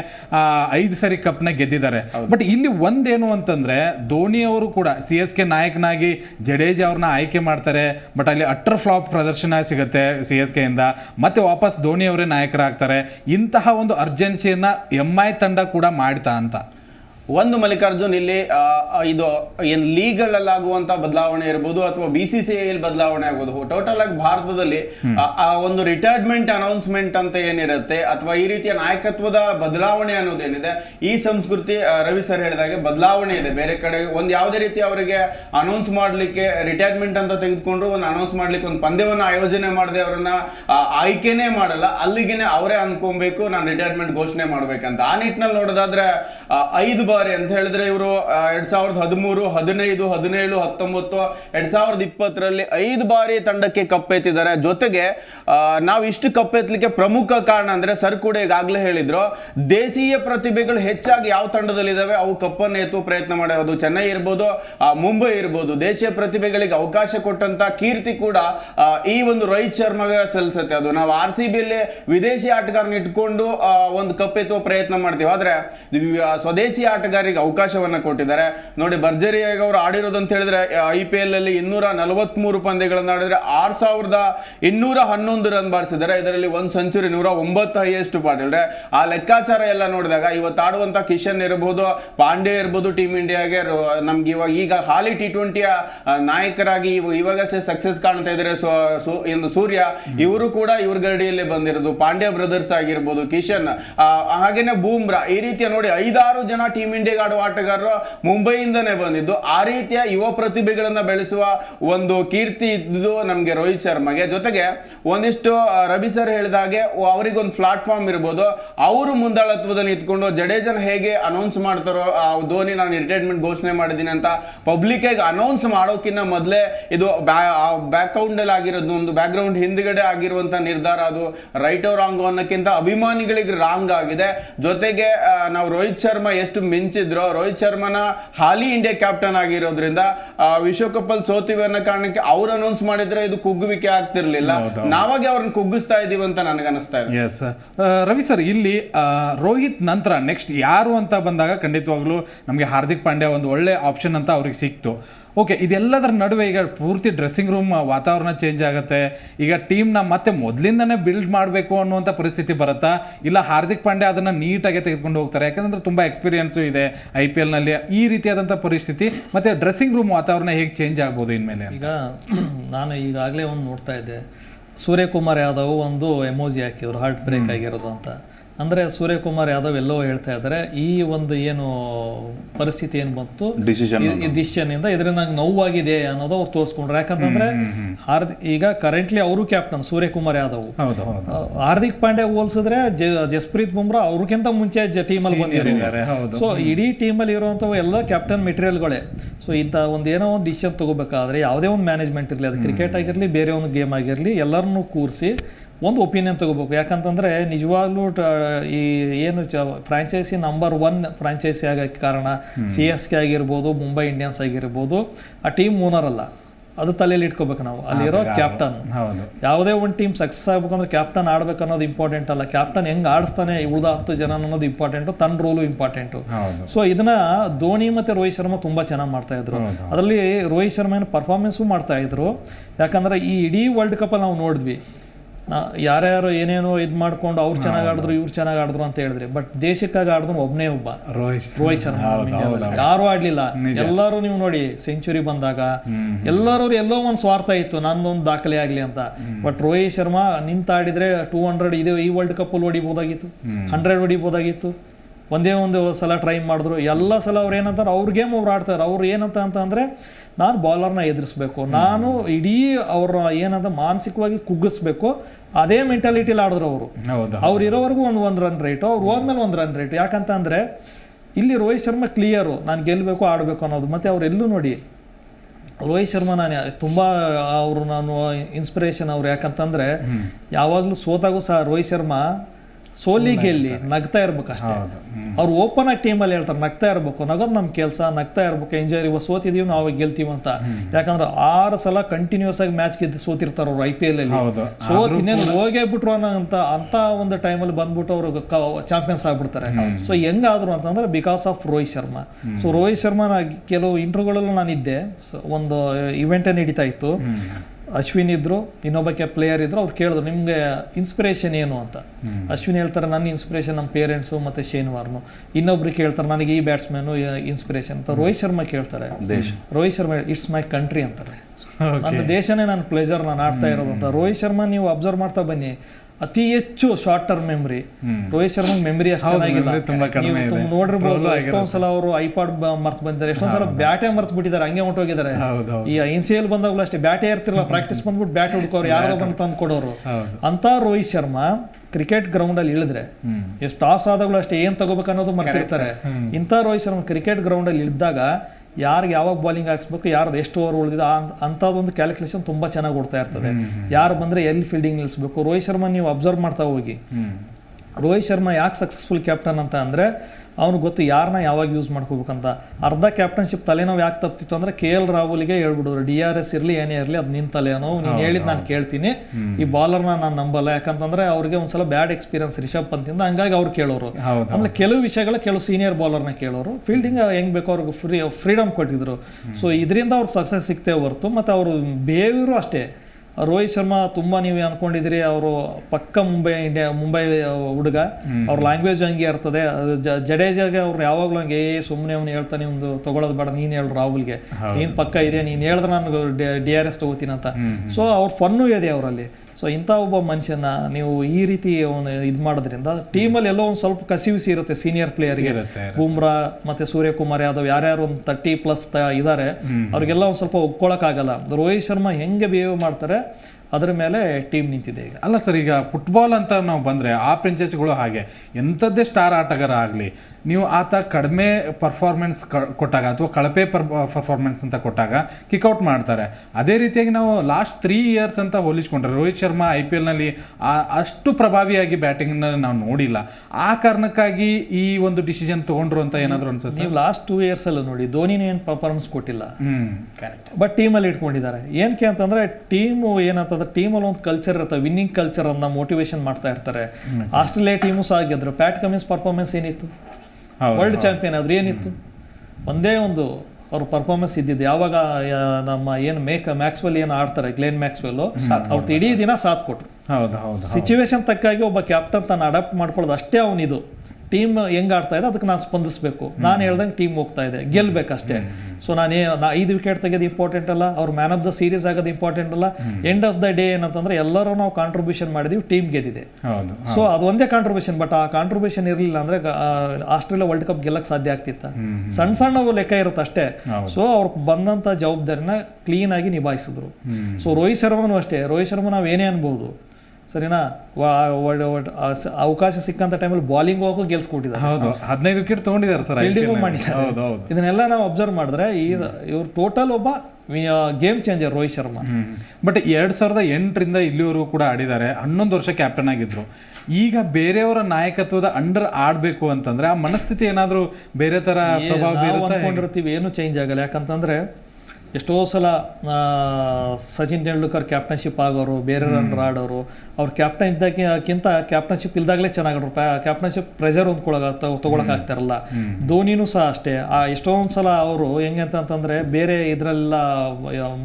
ಐದು ಸರಿ ಕಪ್ನ ಗೆದ್ದಿದ್ದಾರೆ. ಬಟ್ ಇಲ್ಲಿ ಒಂದೇನು ಅಂತಂದರೆ ಧೋನಿ ಅವರು ಕೂಡ ಸಿ ಎಸ್ ಕೆ ನಾಯಕನಾಗಿ ಜಡೇಜಾ ಅವ್ರನ್ನ ಆಯ್ಕೆ ಮಾಡ್ತಾರೆ. ಬಟ್ ಅಲ್ಲಿ ಅಟ್ರ್ ಫ್ಲಾಪ್ ಪ್ರದರ್ಶನ ಸಿಗುತ್ತೆ ಸಿ ಎಸ್ ಕೆಯಿಂದ ಮತ್ತೆ ವಾಪಸ್ ಧೋನಿ ಅವರೇ ನಾಯಕರಾಗ್ತಾರೆ. ಇಂತಹ ಒಂದು ಅರ್ಜೆನ್ಸಿಯನ್ನು ಎಂ ಐ ತಂಡ ಕೂಡ ಮಾಡ್ತಾ ಅಂತ. ಒಂದು ಮಲ್ಲಿಕಾರ್ಜುನ್ ಇಲ್ಲಿ ಇದು ಏನು ಲೀಗ್ಗಳಲ್ಲಾಗುವಂತ ಬದಲಾವಣೆ ಇರ್ಬೋದು ಅಥವಾ ಬಿ ಸಿ ಸಿ ಐಲ್ ಬದಲಾವಣೆ ಆಗ್ಬೋದು. ಟೋಟಲ್ ಆಗಿ ಭಾರತದಲ್ಲಿ ಆ, ಒಂದು ರಿಟೈರ್ಮೆಂಟ್ ಅನೌನ್ಸ್ಮೆಂಟ್ ಅಂತ ಏನಿರುತ್ತೆ ಅಥವಾ ಈ ರೀತಿಯ ನಾಯಕತ್ವದ ಬದಲಾವಣೆ ಅನ್ನೋದೇನಿದೆ ಈ ಸಂಸ್ಕೃತಿ ರವಿ ಸರ್ ಹೇಳಿದಾಗೆ ಬದಲಾವಣೆ ಇದೆ. ಬೇರೆ ಕಡೆ ಒಂದು ಯಾವುದೇ ರೀತಿ ಅವರಿಗೆ ಅನೌನ್ಸ್ ಮಾಡಲಿಕ್ಕೆ ರಿಟೈರ್ಮೆಂಟ್ ಅಂತ ತೆಗೆದುಕೊಂಡ್ರು ಒಂದು ಅನೌನ್ಸ್ ಮಾಡ್ಲಿಕ್ಕೆ ಒಂದು ಪಂದ್ಯವನ್ನು ಆಯೋಜನೆ ಮಾಡದೆ ಅವರನ್ನ ಆಯ್ಕೆನೇ ಮಾಡಲ್ಲ. ಅಲ್ಲಿಗೆನೆ ಅವರೇ ಅನ್ಕೊಬೇಕು ನಾನು ರಿಟೈರ್ಮೆಂಟ್ ಘೋಷಣೆ ಮಾಡ್ಬೇಕಂತ. ಆ ನಿಟ್ಟಿನಲ್ಲಿ ನೋಡೋದಾದ್ರೆ ಐದು ಬಾರಿ ಅಂತ ಹೇಳಿದ್ರೆ ಇವರು ಎರಡ್ ಸಾವಿರದ ಹದಿಮೂರು ಹದಿನೈದು ಹದಿನೇಳು ಹತ್ತೊಂಬತ್ತು ಎರಡ್ ಸಾವಿರದ ಇಪ್ಪತ್ತರಲ್ಲಿ ಐದು ಬಾರಿ ತಂಡಕ್ಕೆ ಕಪ್ಪೆತ್ತಿದ್ದಾರೆ ಜೊತೆಗೆ ನಾವು ಇಷ್ಟು ಕಪ್ಪೆತ್ತಲಿಕ್ಕೆ ಪ್ರಮುಖ ಕಾರಣ ಅಂದ್ರೆ ಸರ್ ಕೂಡ ಈಗಾಗಲೇ ಹೇಳಿದ್ರು ದೇಶೀಯ ಪ್ರತಿಭೆಗಳು ಹೆಚ್ಚಾಗಿ ಯಾವ ತಂಡದಲ್ಲಿದ್ದಾವೆ ಅವು ಕಪ್ಪನ್ನು ಎತ್ತುವ ಪ್ರಯತ್ನ ಮಾಡೋದು ಚೆನ್ನೈ ಇರ್ಬೋದು ಮುಂಬೈ ಇರ್ಬೋದು. ದೇಶೀಯ ಪ್ರತಿಭೆಗಳಿಗೆ ಅವಕಾಶ ಕೊಟ್ಟಂತ ಕೀರ್ತಿ ಕೂಡ ಈ ಒಂದು ರೋಹಿತ್ ಶರ್ಮಾಗೆ ಸಲ್ಲಿಸುತ್ತೆ. ಅದು ನಾವು ಆರ್ ಸಿ ಬಿಯಲ್ಲಿ ವಿದೇಶಿ ಆಟಗಾರನ ಇಟ್ಕೊಂಡು ಒಂದು ಕಪ್ ಎತ್ತುವ ಪ್ರಯತ್ನ ಮಾಡ್ತೀವಿ. ಆದ್ರೆ ಸ್ವದೇಶಿ ಆ, ಆಟಗಾರರಿಗೆ ಅವಕಾಶವನ್ನ ಕೊಟ್ಟಿದ್ದಾರೆ. ನೋಡಿ ಭರ್ಜರಿಯಾಗಿ ಅವರು ಆಡಿರೋದು ಅಂತ ಹೇಳಿದ್ರೆ ಐ ಪಿ ಎಲ್ ಅಲ್ಲಿ ಇನ್ನೂರ ನಲವತ್ಮೂರು ಪಂದ್ಯಗಳನ್ನ ಆಡಿದ್ರೆ ಆರ್ ಸಾವಿರದ ಇನ್ನೂರ ಹನ್ನೊಂದು ರನ್ ಬಾರಿಸಿದ್ದಾರೆ. ಇದರಲ್ಲಿ ಒಂದು ಸೆಂಚುರಿ ನೂರ ಒಂಬತ್ತು ಹೈಯೆಸ್ಟ್ ಮಾಡಿದ್ರೆ ಆ ಲೆಕ್ಕಾಚಾರ ಎಲ್ಲ ನೋಡಿದಾಗ ಇವತ್ತು ಆಡುವಂತ ಕಿಶನ್ ಇರಬಹುದು ಪಾಂಡೆ ಇರ್ಬೋದು ಟೀಮ್ ಇಂಡಿಯಾಗೆ ನಮ್ಗೆ ಇವಾಗ ಈಗ ಹಾಲಿ ಟಿ ಟ್ವೆಂಟಿಯ ನಾಯಕರಾಗಿ ಇವ- ಇವಾಗಷ್ಟೇ ಸಕ್ಸಸ್ ಕಾಣ್ತಾ ಇದ್ದಾರೆ ಸು- ಸೂರ್ಯ. ಇವರು ಕೂಡ ಇವ್ರ ಗರಡಿಯಲ್ಲೇ ಬಂದಿರೋದು. ಪಾಂಡೆ ಬ್ರದರ್ಸ್ ಆಗಿರ್ಬೋದು, ಕಿಶನ್ ಹಾಗೇನೆ ಬೂಮ್ರಾ. ಈ ರೀತಿಯ ನೋಡಿ ಐದಾರು ಜನ ಟೀಮ್ ಇಂಡಿಯಾಗೆ ಆಡುವ ಆಟಗಾರರು ಮುಂಬೈಯಿಂದನೇ ಬಂದಿದ್ದು. ಆ ರೀತಿಯ ಯುವ ಪ್ರತಿಭೆಗಳನ್ನು ಬೆಳೆಸುವ ಒಂದು ಕೀರ್ತಿ ಇದ್ದು ನಮಗೆ ರೋಹಿತ್ ಶರ್ಮಾಗೆ. ಜೊತೆಗೆ ಒಂದಿಷ್ಟು ರವಿ ಸರ್ ಹೇಳಿದಾಗೆ ಅವರಿಗೊಂದು ಪ್ಲಾಟ್ಫಾರ್ಮ್ ಇರ್ಬೋದು. ಅವರು ಮುಂದಾಳತ್ವದಲ್ಲಿ ನಿಂತ್ಕೊಂಡು ಜಡೇಜನ್ ಹೇಗೆ ಅನೌನ್ಸ್ ಮಾಡ್ತಾರೋ ಧೋನಿ ನಾನು ರಿಟೈರ್ಮೆಂಟ್ ಘೋಷಣೆ ಮಾಡಿದ್ದೀನಿ ಅಂತ ಪಬ್ಲಿಕ್ ಅನೌನ್ಸ್ ಮಾಡೋಕ್ಕಿಂತ ಮೊದಲೇ ಇದು ಬ್ಯಾಕ್ಗ್ರೌಂಡ್ ಅಲ್ಲಿ ಆಗಿರೋದು ಒಂದು ಬ್ಯಾಕ್ಗ್ರೌಂಡ್ ಹಿಂದ್ಗಡೆ ಆಗಿರುವಂಥ ನಿರ್ಧಾರ ಅದು ರೈಟ್ ರಾಂಗ್ ಅನ್ನೋಕ್ಕಿಂತ ಅಭಿಮಾನಿಗಳಿಗೆ ರಾಂಗ್ ಆಗಿದೆ. ಜೊತೆಗೆ ನಾವು ರೋಹಿತ್ ಶರ್ಮಾ ಎಷ್ಟು ಮಿಂಚಿದ್ರು ರೋಹಿತ್ ಶರ್ಮನ ಹಾಲಿ ಇಂಡಿಯಾ ಕ್ಯಾಪ್ಟನ್ ಆಗಿರೋದ್ರಿಂದ ವಿಶ್ವಕಪ್ ಅಲ್ಲಿ ಸೋತಿವಿ ಅನ್ನೋ ಕಾರಣಕ್ಕೆ ಅವ್ರು ಅನೌನ್ಸ್ ಮಾಡಿದ್ರೆ ಇದು ಕುಗ್ಗುವಿಕೆ ಆಗ್ತಿರ್ಲಿಲ್ಲ. ನಾವಾಗಿ ಅವ್ರನ್ನ ಕುಗ್ಗಿಸ್ತಾ ಇದೀವಿ ಅಂತ ನನಗನ್ನಿಸ್ತಾ ಇದೆ. ಎಸ್ ರವಿ ಸರ್ ಇಲ್ಲಿ ರೋಹಿತ್ ನಂತರ ನೆಕ್ಸ್ಟ್ ಯಾರು ಅಂತ ಬಂದಾಗ ಖಂಡಿತವಾಗ್ಲೂ ನಮಗೆ ಹಾರ್ದಿಕ್ ಪಾಂಡ್ಯ ಒಂದು ಒಳ್ಳೆ ಆಪ್ಷನ್ ಅಂತ ಅವ್ರಿಗೆ ಸಿಕ್ತು. ಓಕೆ ಇದೆಲ್ಲದರ ನಡುವೆ ಈಗ ಪೂರ್ತಿ ಡ್ರೆಸ್ಸಿಂಗ್ ರೂಮ್ ವಾತಾವರಣ ಚೇಂಜ್ ಆಗುತ್ತೆ. ಈಗ ಟೀಮ್ನ ಮತ್ತೆ ಮೊದಲಿಂದನೇ ಬಿಲ್ಡ್ ಮಾಡಬೇಕು ಅನ್ನುವಂಥ ಪರಿಸ್ಥಿತಿ ಬರುತ್ತಾ? ಇಲ್ಲ ಹಾರ್ದಿಕ್ ಪಾಂಡೆ ಅದನ್ನು ನೀಟಾಗಿ ತೆಗೆದುಕೊಂಡು ಹೋಗ್ತಾರೆ? ಯಾಕಂದ್ರೆ ತುಂಬ ಎಕ್ಸ್ಪೀರಿಯನ್ಸು ಇದೆ ಐ ಪಿ ಎಲ್ನಲ್ಲಿ ಈ ರೀತಿಯಾದಂಥ ಪರಿಸ್ಥಿತಿ ಮತ್ತು ಡ್ರೆಸ್ಸಿಂಗ್ ರೂಮ್ ವಾತಾವರಣ ಹೇಗೆ ಚೇಂಜ್ ಆಗ್ಬೋದು ಇನ್ಮೇಲೆ ಈಗ ನಾನು ಈಗಾಗಲೇ ಒಂದು ನೋಡ್ತಾ ಇದ್ದೆ. ಸೂರ್ಯಕುಮಾರ್ ಯಾದವ್ ಒಂದು ಎಮೋಜಿ ಹಾಕಿದ್ರು ಹಾರ್ಟ್ ಬ್ರೇಕ್ ಆಗಿರೋದು ಅಂತ. ಅಂದರೆ ಸೂರ್ಯಕುಮಾರ್ ಯಾದವ್ ಎಲ್ಲೋ ಹೇಳ್ತಾ ಇದ್ದಾರೆ ಈ ಒಂದು ಏನು ಪರಿಸ್ಥಿತಿ ಏನು ಬಂತು? ಡಿಸಿಷನ್ ಈ ಡಿಸಿಷನಿಂದ ಇದರಿಂದ ನಂಗೆ ನೋವಾಗಿದೆ ಅನ್ನೋದು ಅವ್ರು ತೋರಿಸ್ಕೊಂಡ್ರು. ಯಾಕಂತಂದ್ರೆ ಹಾರ್ದಿಕ್ ಈಗ ಕರೆಂಟ್ಲಿ ಅವರು ಕ್ಯಾಪ್ಟನ್ ಸೂರ್ಯಕುಮಾರ್ ಯಾದವ್. ಹಾರ್ದಿಕ್ ಪಾಂಡ್ಯ ಹೋಲಿಸಿದ್ರೆ ಜಸ್ಪ್ರೀತ್ ಬುಮ್ರಾ ಅವ್ರಿಗಿಂತ ಮುಂಚೆ ಟೀಮಲ್ಲಿ ಬಂದಿದ್ದಾರೆ ಸೊ ಇಡೀ ಟೀಮಲ್ಲಿ ಇರುವಂಥವು ಎಲ್ಲ ಕ್ಯಾಪ್ಟನ್ ಮೆಟೀರಿಯಲ್ಗಳೇ ಸೊ ಇಂಥ ಒಂದು ಏನೋ ಒಂದು ಡಿಸಿಷನ್ ತಗೋಬೇಕಾದ್ರೆ ಯಾವುದೇ ಒಂದು ಮ್ಯಾನೇಜ್ಮೆಂಟ್ ಇರಲಿ ಅದು ಕ್ರಿಕೆಟ್ ಆಗಿರಲಿ ಬೇರೆ ಒಂದು ಗೇಮ್ ಆಗಿರಲಿ ಎಲ್ಲರನ್ನೂ ಕೂರಿಸಿ ಒಂದು ಒಪಿನಿಯನ್ ತಗೋಬೇಕು. ಯಾಕಂತಂದ್ರೆ ನಿಜವಾಗ್ಲೂ ಈ ಏನು ಫ್ರಾಂಚೈಸಿ ನಂಬರ್ ಒನ್ ಫ್ರಾಂಚೈಸಿ ಆಗಕ್ಕೆ ಕಾರಣ ಸಿ ಎಸ್ ಕೆ ಆಗಿರ್ಬೋದು ಮುಂಬೈ ಇಂಡಿಯನ್ಸ್ ಆಗಿರ್ಬೋದು ಆ ಟೀಮ್ ಓನರ್ ಅಲ್ಲ. ಅದು ತಲೆಯಲ್ಲಿ ಇಟ್ಕೋಬೇಕು ನಾವು. ಅಲ್ಲಿರೋ ಕ್ಯಾಪ್ಟನ್ ಯಾವುದೇ ಒಂದು ಟೀಮ್ ಸಕ್ಸಸ್ ಆಗ್ಬೇಕಂದ್ರೆ ಕ್ಯಾಪ್ಟನ್ ಆಡ್ಬೇಕು ಅನ್ನೋದು ಇಂಪಾರ್ಟೆಂಟ್ ಅಲ್ಲ. ಕ್ಯಾಪ್ಟನ್ ಹೆಂಗ್ ಆಡಿಸ್ತಾನೆ ಉಳಿದ ಹತ್ತು ಜನ ಅನ್ನೋದು ಇಂಪಾರ್ಟೆಂಟು ತನ್ನ ರೋಲು ಇಂಪಾರ್ಟೆಂಟು ಸೊ ಇದನ್ನ ಧೋನಿ ಮತ್ತೆ ರೋಹಿತ್ ಶರ್ಮಾ ತುಂಬಾ ಚೆನ್ನಾಗಿ ಮಾಡ್ತಾ ಇದ್ರು. ಅದರಲ್ಲಿ ರೋಹಿತ್ ಶರ್ಮಾ ಏನು ಪರ್ಫಾರ್ಮೆನ್ಸು ಮಾಡ್ತಾ ಇದ್ರು. ಯಾಕಂದ್ರೆ ಈ ಇಡೀ ವರ್ಲ್ಡ್ ಕಪ್ ನಾವು ನೋಡಿದ್ವಿ. ಯಾರ್ಯಾರು ಏನೇನೋ ಇದು ಮಾಡ್ಕೊಂಡು ಅವ್ರು ಚೆನ್ನಾಗಿ ಆಡಿದ್ರು ಇವ್ರು ಚೆನ್ನಾಗಿ ಆಡಿದ್ರು ಅಂತ ಹೇಳಿದ್ರೆ. ಬಟ್ ದೇಶಕ್ಕಾಗಿ ಆಡಿದ್ರು ಒಬ್ಬನೇ ಒಬ್ಬ. ರೋಹಿತ್ ರೋಹಿತ್ ಶರ್ಮಾ. ಯಾರು ಆಡ್ಲಿಲ್ಲ. ಎಲ್ಲರೂ ನೀವು ನೋಡಿ ಸೆಂಚುರಿ ಬಂದಾಗ ಎಲ್ಲರೂ ಎಲ್ಲೋ ಒಂದು ಸ್ವಾರ್ಥ ಇತ್ತು ನಂದೊಂದು ದಾಖಲೆ ಆಗ್ಲಿ ಅಂತ. ಬಟ್ ರೋಹಿತ್ ಶರ್ಮಾ ನಿಂತಾಡಿದ್ರೆ ಟೂ ಹಂಡ್ರೆಡ್ ಇದು ಈ ವರ್ಲ್ಡ್ ಕಪ್ ಅಲ್ಲಿ ಹೊಡಿಬೋದಾಗಿತ್ತು ಹಂಡ್ರೆಡ್ ಹೊಡಿಬೋದಾಗಿತ್ತು ಒಂದೇ ಒಂದು ಸಲ ಟ್ರೈ ಮಾಡಿದ್ರು ಎಲ್ಲ ಸಲ ಅವ್ರು ಏನಂತಾರೆ ಅವ್ರ ಗೇಮ್ ಅವ್ರು ಆಡ್ತಾರೆ. ಅವ್ರು ಏನಂತ ಅಂತ ಅಂದ್ರೆ ನಾನು ಬಾಲರ್ನ ಎದುರಿಸ್ಬೇಕು. ನಾನು ಇಡೀ ಅವ್ರ ಏನಂತ ಮಾನಸಿಕವಾಗಿ ಕುಗ್ಗಿಸ್ಬೇಕು. ಅದೇ ಮೆಂಟಾಲಿಟಿಲಿ ಆಡಿದ್ರು ಅವರು. ಹೌದು. ಅವ್ರು ಇರೋವರೆಗೂ ಒಂದು ಒಂದು ರನ್ ರೇಟು ಅವ್ರು ಹೋದ್ಮೇಲೆ ಒಂದು ರನ್ ರೇಟ್ ಯಾಕಂತ ಅಂದರೆ ಇಲ್ಲಿ ರೋಹಿತ್ ಶರ್ಮಾ ಕ್ಲಿಯರು ನಾನು ಗೆಲ್ಲಬೇಕು ಆಡಬೇಕು ಅನ್ನೋದು. ಮತ್ತು ಅವರೆಲ್ಲೂ ನೋಡಿ ರೋಹಿತ್ ಶರ್ಮಾ ನಾನು ತುಂಬ ಅವರು ನಾನು ಇನ್ಸ್ಪಿರೇಷನ್ ಅವ್ರು. ಯಾಕಂತಂದರೆ ಯಾವಾಗಲೂ ಸೋತಾಗೂ ಸಹ ರೋಹಿತ್ ಶರ್ಮಾ ಸೋಲಿ ಗೆಲ್ಲಿ ನಗ್ತಾ ಇರ್ಬೇಕು ಅಷ್ಟೇ. ಅವ್ರು ಓಪನ್ ಆಗಿ ಟೀಮಲ್ಲಿ ಹೇಳ್ತಾರೆ ನಗ್ತಾ ಇರಬೇಕು ನಗೋದು ನಮ್ಮ ಕೆಲಸ ನಗ್ತಾ ಇರ್ಬೇಕು ಎಂಜಾಯ್ ಇವಾಗ ಸೋತಿದೀವಿ ನಾವು ಗೆಲ್ತೀವಿ ಅಂತ. ಯಾಕಂದ್ರೆ ಆರು ಸಲ ಕಂಟಿನ್ಯೂಸ್ ಆಗಿ ಮ್ಯಾಚ್ ಗೆದ್ದು ಸೋತಿರ್ತಾರೆ ಅವ್ರು ಐ ಪಿ ಎಲ್ ಅಲ್ಲಿ. ಸೋತ್ ಇನ್ನೇನು ಹೋಗೇ ಬಿಟ್ರು ಅನ್ನೋ ಅಂತ ಅಂತ ಒಂದು ಟೈಮಲ್ಲಿ ಬಂದ್ಬಿಟ್ಟು ಅವರು ಚಾಂಪಿಯನ್ಸ್ ಆಗ್ಬಿಡ್ತಾರೆ. ಸೊ ಹೆಂಗಾದ್ರು ಅಂತಂದ್ರೆ because of Rohit Sharma. So Rohit Sharma ಕೆಲವು ಇಂಟರ್ವ್ಯೂಗಳಲ್ಲೂ ನಾನಿದ್ದೆ. ಒಂದು ಇವೆಂಟೇ ನಡೀತಾ ಇತ್ತು. ಅಶ್ವಿನ್ ಇದ್ರು ಇನ್ನೊಬ್ಬಕ್ಕೆ ಪ್ಲೇಯರ್ ಇದ್ರು ಅವ್ರು ಕೇಳಿದ್ರು ನಿಮ್ಗೆ ಇನ್ಸ್ಪಿರೇಷನ್ ಏನು ಅಂತ? ಅಶ್ವಿನ್ ಹೇಳ್ತಾರೆ ನನ್ನ ಇನ್ಸ್ಪಿರೇಷನ್ ನಮ್ಮ ಪೇರೆಂಟ್ಸು ಮತ್ತೆ ಶೇನ್ವಾರ್ನು ಇನ್ನೊಬ್ರು ಕೇಳ್ತಾರೆ ನನಗೆ ಈ ಬ್ಯಾಟ್ಸ್ಮನ್ ಇನ್ಸ್ಪಿರೇಷನ್ ಅಂತ ರೋಹಿತ್ ಶರ್ಮಾ ಕೇಳ್ತಾರೆ. Rohit Sharma it's my country ಅಂತಾರೆ. ಅಂದ್ರೆ ದೇಶನೇ ನನ್ನ ಪ್ಲೇಜರ್ ನಾನು ಆಡ್ತಾ ಇರೋದು ಅಂತ. ರೋಹಿತ್ ಶರ್ಮಾ ನೀವು ಅಬ್ಸರ್ವ್ ಮಾಡ್ತಾ ಬನ್ನಿ. ಅತಿ ಹೆಚ್ಚು short term memory Rohit Sharma memory ಅಷ್ಟು ಚೆನ್ನಾಗಿಲ್ಲ ನೋಡಿರ್ಬೋದು ಎಷ್ಟೊಂದ್ ಸಲ ಅವರು ಐಪಾಡ್ ಮರ್ತ್ ಬಂದಿದ್ದಾರೆ. ಎಷ್ಟೊಂದ್ ಸಲ ಬ್ಯಾಟೆ ಮರ್ತ್ ಬಿಟ್ಟಿದ್ದಾರೆ ಹಂಗೆ ಹೊಂಟೋಗಿದ್ದಾರೆ. ಈ ಐ ಸಿ ಎಲ್ ಬಂದಾಗಲೂ ಅಷ್ಟೇ ಬ್ಯಾಟೇ ಇರ್ತಿರಲ್ಲ ಪ್ರಾಕ್ಟೀಸ್ ಬಂದ್ಬಿಟ್ಟು ಬ್ಯಾಟ್ ಹುಡ್ಕೋರು ಯಾರೋ ಬಂದು ತಂದು ಕೊಡೋರು. ಅಂತ ರೋಹಿತ್ ಶರ್ಮಾ ಕ್ರಿಕೆಟ್ ಗ್ರೌಂಡ್ ಅಲ್ಲಿ ಇಳಿದ್ರೆ ಎಷ್ಟು ಟಾಸ್ ಆದಾಗಲೂ ಅಷ್ಟೇ ಏನ್ ತಗೋಬೇಕು ಅನ್ನೋದು ಮರ್ತಿರ್ತಾರೆ. ಇಂಥ ರೋಹಿತ್ ಶರ್ಮಾ ಕ್ರಿಕೆಟ್ ಗ್ರೌಂಡ್ ಅಲ್ಲಿ ಇಳಿದಾಗ ಯಾರಿಗೆ ಯಾವಾಗ ಬಾಲಿಂಗ್ ಹಾಕ್ಸ್ಬೇಕು ಯಾರ್ದು ಎಷ್ಟು ಓವರ್ ಉಳಿದಿದೆ ಅಂಥದ್ದೊಂದು ಕ್ಯಾಲ್ಕುಲೇಷನ್ ತುಂಬಾ ಚೆನ್ನಾಗಿ ಓಡ್ತಾ ಇರ್ತದೆ. ಯಾರು ಬಂದ್ರೆ ಎಲ್ಲಿ ಫೀಲ್ಡಿಂಗ್ ನಿಲ್ಲಿಸ್ಬೇಕು ರೋಹಿತ್ ಶರ್ಮಾ ನೀವು ಅಬ್ಸರ್ವ್ ಮಾಡ್ತಾ ಹೋಗಿ. ರೋಹಿತ್ ಶರ್ಮಾ ಯಾಕೆ ಸಕ್ಸಸ್ಫುಲ್ ಕ್ಯಾಪ್ಟನ್ ಅಂತ ಅಂದರೆ ಅವ್ನು ಗೊತ್ತು ಯಾರನ್ನ ಯಾವಾಗ ಯೂಸ್ ಮಾಡ್ಕೋಬೇಕಂತ. ಅರ್ಧ ಕ್ಯಾಪ್ಟನ್ಶಿಪ್ ತಲೆನೋವು ಯಾಕೆ ತಪ್ತಿತ್ತು ಅಂದ್ರೆ ಕೆ ಎಲ್ ರಾಹುಲ್ಗೆ ಹೇಳ್ಬಿಡೋರು ಡಿ ಆರ್ ಎಸ್ ಇರಲಿ ಏನೇ ಇರಲಿ ಅದು ನಿನ್ ತಲೆನೋವು ನೀನು ಹೇಳಿದ್ ನಾನು ಕೇಳ್ತೀನಿ. ಈ ಬಾಲರ್ನ ನಾನು ನಂಬಲ್ಲ ಯಾಕಂತಂದ್ರೆ ಅವ್ರಿಗೆ ಒಂದ್ಸಲ ಬ್ಯಾಡ್ ಎಕ್ಸ್ಪೀರಿಯನ್ಸ್ ರಿಷಬ್ ಪಂತಿಂದ ಹಂಗಾಗಿ ಅವ್ರು ಕೇಳೋರು. ಆಮೇಲೆ ಕೆಲವು ವಿಷಯಗಳ ಕೆಲವು ಸೀನಿಯರ್ ಬಾಲರ್ನ ಕೇಳೋರು. ಫೀಲ್ಡಿಂಗ್ ಹೆಂಗ್ ಬೇಕೋ ಅವ್ರಿಗೆ ಫ್ರೀ ಫ್ರೀಡಮ್ ಕೊಟ್ಟಿದ್ರು. ಸೊ ಇದರಿಂದ ಅವ್ರಿಗೆ ಸಕ್ಸಸ್ ಸಿಗ್ತೇ ಹೊರತು ಮತ್ತೆ ಅವರು ಬಿಹೇವಿಯರು ಅಷ್ಟೇ. ರೋಹಿತ್ ಶರ್ಮಾ ತುಂಬಾ ನೀವು ಅನ್ಕೊಂಡಿದ್ರಿ ಅವರು ಪಕ್ಕ ಮುಂಬೈ ಇಂಡಿಯಾ ಮುಂಬೈ ಹುಡುಗ. ಅವ್ರ ಲ್ಯಾಂಗ್ವೇಜ್ ಹಂಗೆ ಇರ್ತದೆ. ಜಡೇಜಾಗೆ ಅವ್ರು ಯಾವಾಗಲೂ ಹಂಗೆ ಏ ಸುಮ್ಮನೆ ಅವ್ನು ಹೇಳ್ತಾನೆ ಒಂದು ತಗೊಳ್ಳೋದು ಬೇಡ ನೀನು ಹೇಳು ರಾಹುಲ್ಗೆ. ನೀನು ಪಕ್ಕ ಇದೆ ನೀನು ಹೇಳಿದ್ರೆ ನಾನು ಡಿ ಆರ್ ಎಸ್ ತಗೋತೀನಿ ಅಂತ ಸೊ ಅವ್ರ ಫನ್ನು ಇದೆ ಅವರಲ್ಲಿ. ಸೊ ಇಂಥ ಒಬ್ಬ ಮನುಷ್ಯನ ನೀವು ಈ ರೀತಿ ಅವನು ಇದು ಮಾಡೋದ್ರಿಂದ ಟೀಮಲ್ಲಿ ಎಲ್ಲೋ ಒಂದು ಸ್ವಲ್ಪ ಕಸಿವಿಸಿ ಇರುತ್ತೆ ಸೀನಿಯರ್ ಪ್ಲೇಯರ್ಗೆ ಇರುತ್ತೆ ಬುಮ್ರಾ ಮತ್ತೆ ಸೂರ್ಯಕುಮಾರ್ ಯಾದವ್ ಯಾರ್ಯಾರು ಒಂದು ತರ್ಟಿ ಪ್ಲಸ್ ಇದ್ದಾರೆ ಅವ್ರಿಗೆಲ್ಲ ಒಂದು ಸ್ವಲ್ಪ ಒಪ್ಕೊಳಕ್ಕಾಗಲ್ಲ. ರೋಹಿತ್ ಶರ್ಮಾ ಹೆಂಗೆ ಬಿಹೇವ್ ಮಾಡ್ತಾರೆ ಅದರ ಮೇಲೆ ಟೀಮ್ ನಿಂತಿದೆ ಈಗ. ಅಲ್ಲ ಸರ್ ಈಗ ಫುಟ್ಬಾಲ್ ಅಂತ ನಾವು ಬಂದರೆ ಆ ಪ್ರಿನ್ಸಸ್ಗಳು ಹಾಗೆ. ಎಂಥದ್ದೇ ಸ್ಟಾರ್ ಆಟಗಾರ ಆಗಲಿ ನೀವು ಆತ ಕಡಿಮೆ ಪರ್ಫಾರ್ಮೆನ್ಸ್ ಕೊಟ್ಟಾಗ ಅಥವಾ ಕಳಪೆ ಪರ್ ಪರ್ಫಾರ್ಮೆನ್ಸ್ ಅಂತ ಕೊಟ್ಟಾಗ ಕಿಕ್ಔಟ್ ಮಾಡ್ತಾರೆ. ಅದೇ ರೀತಿಯಾಗಿ ನಾವು ಲಾಸ್ಟ್ ತ್ರೀ ಇಯರ್ಸ್ ಅಂತ ಹೋಲಿಸ್ಕೊಂಡ್ರೆ ರೋಹಿತ್ ಶರ್ಮಾ ಐ ಪಿ ಎಲ್ನಲ್ಲಿ ಅಷ್ಟು ಪ್ರಭಾವಿಯಾಗಿ ಬ್ಯಾಟಿಂಗ್ನ ನಾವು ನೋಡಿಲ್ಲ. ಆ ಕಾರಣಕ್ಕಾಗಿ ಈ ಒಂದು ಡಿಸಿಷನ್ ತೊಗೊಂಡ್ರು ಅಂತ ಏನಾದರೂ ಅನ್ಸುತ್ತೆ? ನೀವು ಲಾಸ್ಟ್ ಟೂ ಇಯರ್ಸಲ್ಲೂ ನೋಡಿ ಧೋನಿನ ಏನು ಪರ್ಫಾರ್ಮೆನ್ಸ್ ಕೊಟ್ಟಿಲ್ಲ. ಕರೆಕ್ಟ್ ಬಟ್ ಟೀಮಲ್ಲಿ ಇಟ್ಕೊಂಡಿದ್ದಾರೆ. ಏನಕ್ಕೆ ಅಂತಂದರೆ ಟೀಮು ಏನಂತಂದ್ರೆ ಟೀಮಲ್ಲಿ ಒಂದು ಕಲ್ಚರ್ ಇರುತ್ತೆ ವಿನ್ನಿಂಗ್ ಕಲ್ಚರ್ ಅನ್ನ ಮೋಟಿವೇಶನ್ ಮಾಡ್ತಾ ಇರ್ತಾರೆ. ಆಸ್ಟ್ರೇಲಿಯಾ ಟೀಮು ಸಹ ಆಗಿದ್ರು ಪ್ಯಾಟ್ ಕಮಿನ್ಸ್ ಪರ್ಫಾರ್ಮೆನ್ಸ್ ಏನಿತ್ತು? ವರ್ಲ್ಡ್ ಚಾಂಪಿಯನ್ ಆದ್ರೆ ಏನಿತ್ತು? ಒಂದೇ ಒಂದು ಅವ್ರ ಪರ್ಫಾರ್ಮೆನ್ಸ್ ಇದ್ದಿದ್ದು. ಯಾವಾಗ ನಮ್ಮ ಏನು ಮೇಕ್ ಮ್ಯಾಕ್ಸ್ವೆಲ್ ಏನು ಆಡ್ತಾರೆ ಗ್ಲೇನ್ ಮ್ಯಾಕ್ಸ್ವೆಲ್ ಅವ್ರದ್ದು ಇಡೀ ದಿನ ಸಾಥ್ ಕೊಟ್ರು. ಸಿಚುವೇಶನ್ ತಕ್ಕಾಗಿ ಒಬ್ಬ ಕ್ಯಾಪ್ಟನ್ ತಾನು ಅಡಾಪ್ಟ್ ಮಾಡ್ಕೊಳ್ಳೋದು ಅಷ್ಟೇ ಅವನಿದು. ಟೀಮ್ ಹೆಂಗ್ ಆಡ್ತಾ ಇದೆ ಅದಕ್ಕೆ ನಾನು ಸ್ಪಂದಿಸಬೇಕು. ನಾನು ಹೇಳ್ದಂಗೆ ಟೀಮ್ ಹೋಗ್ತಾ ಇದೆ ಗೆಲ್ಬೇಕಷ್ಟೇ. ಸೊ ನಾನು ನಾ ಐದು ವಿಕೆಟ್ ತೆಗೆದು ಇಂಪಾರ್ಟೆಂಟ್ ಅಲ್ಲ ಅವ್ರ ಮ್ಯಾನ್ ಆಫ್ ದ ಸೀರೀಸ್ ಆಗೋದು ಇಂಪಾರ್ಟೆಂಟ್ ಅಲ್ಲ. ಎಂಡ್ ಆಫ್ ದ ಡೇ ಏನಂತಂದ್ರೆ ಎಲ್ಲರೂ ನಾವು ಕಾಂಟ್ರಿಬ್ಯೂಷನ್ ಮಾಡಿದೀವಿ ಟೀಮ್ ಗೆದ್ದಿದೆ. ಸೊ ಅದು ಒಂದೇ ಕಾಂಟ್ರಿಬ್ಯೂಷನ್ ಬಟ್ ಆ ಕಾಂಟ್ರಿಬ್ಯೂಷನ್ ಇರಲಿಲ್ಲ ಅಂದ್ರೆ ಆಸ್ಟ್ರೇಲಿಯಾ ವರ್ಲ್ಡ್ ಕಪ್ ಗೆಲ್ಲಕ್ಕೆ ಸಾಧ್ಯ ಆಗ್ತಿತ್ತ. ಸಣ್ಣ ಸಣ್ಣ ಲೆಕ್ಕ ಇರುತ್ತೆ ಅಷ್ಟೇ ಸೊ ಅವ್ರ ಬಂದಂತ ಜವಾಬ್ದಾರಿನ ಕ್ಲೀನ್ ಆಗಿ ನಿಭಾಯಿಸಿದ್ರು. ಸೊ ರೋಹಿತ್ ಶರ್ಮನು ಅಷ್ಟೇ ರೋಹಿತ್ ಶರ್ಮಾ ನಾವು ಏನೇ ಅನ್ಬೋದು. ಸರಿನಾ? ಅವಕಾಶ ಸಿಕ್ಕಂತ ಟೈಮಲ್ಲಿ ಬಾಲಿಂಗ್ ಹೋಗೋ ಗೆಲ್ಸ್ಕೊಟ್ಟಿದ್ದಾರೆ. ಹೌದು. ಹದಿನೈದು ವಿಕೆಟ್ ತಗೊಂಡಿದ್ದಾರೆ ಸರ್ ಫೀಲ್ಡಿಂಗು. ಮಾಡಿದ್ದಾರೆ. ಹೌದು ಹೌದು. ಇದನ್ನೆಲ್ಲ ನಾವು ಅಬ್ಸರ್ವ್ ಮಾಡಿದ್ರೆ ಈ ಇವ್ರು ಟೋಟಲ್ ಒಬ್ಬ game changer Rohit Sharma. But ಎರಡು ಸಾವಿರದ ಎಂಟರಿಂದ ಇಲ್ಲಿವರೆಗೂ ಕೂಡ ಆಡಿದ್ದಾರೆ. ಹನ್ನೊಂದು ವರ್ಷ ಕ್ಯಾಪ್ಟನ್ ಆಗಿದ್ರು. ಈಗ ಬೇರೆಯವರ ನಾಯಕತ್ವದ ಅಂಡರ್ ಆಡಬೇಕು ಅಂತಂದ್ರೆ ಆ ಮನಸ್ಥಿತಿ ಏನಾದರೂ ಬೇರೆ ತರ ಪ್ರಭಾವ ಬೀರುತ್ತೆ ಏನು ಚೇಂಜ್ ಆಗಲ್ಲ. ಯಾಕಂತಂದ್ರೆ ಎಷ್ಟೋ ಸಲ ಸಚಿನ್ ತೆಂಡೂಲ್ಕರ್ ಕ್ಯಾಪ್ಟನ್ಶಿಪ್ ಆಗೋರು ಬೇರೆ ರನ್ ಆಡೋರು ಅವ್ರು ಕ್ಯಾಪ್ಟನ್ ಇದ್ದಕ್ಕಿಂತ ಕ್ಯಾಪ್ಟನ್ಶಿಪ್ ಇಲ್ದಾಗಲೇ ಚೆನ್ನಾಗಿ ಕ್ಯಾಪ್ಟನ್ಶಿಪ್ ಪ್ರೆಷರ್ ಹೊಂದ್ಕೊಳಗ ತೊಗೊಳಕ್ಕಾಗ್ತಾರಲ್ಲ ಧೋನಿನೂ ಸಹ ಅಷ್ಟೇ. ಆ ಎಷ್ಟೊಂದು ಸಲ ಅವರು ಹೆಂಗೆ ಅಂತಂದ್ರೆ ಬೇರೆ ಇದ್ರೆಲ್ಲ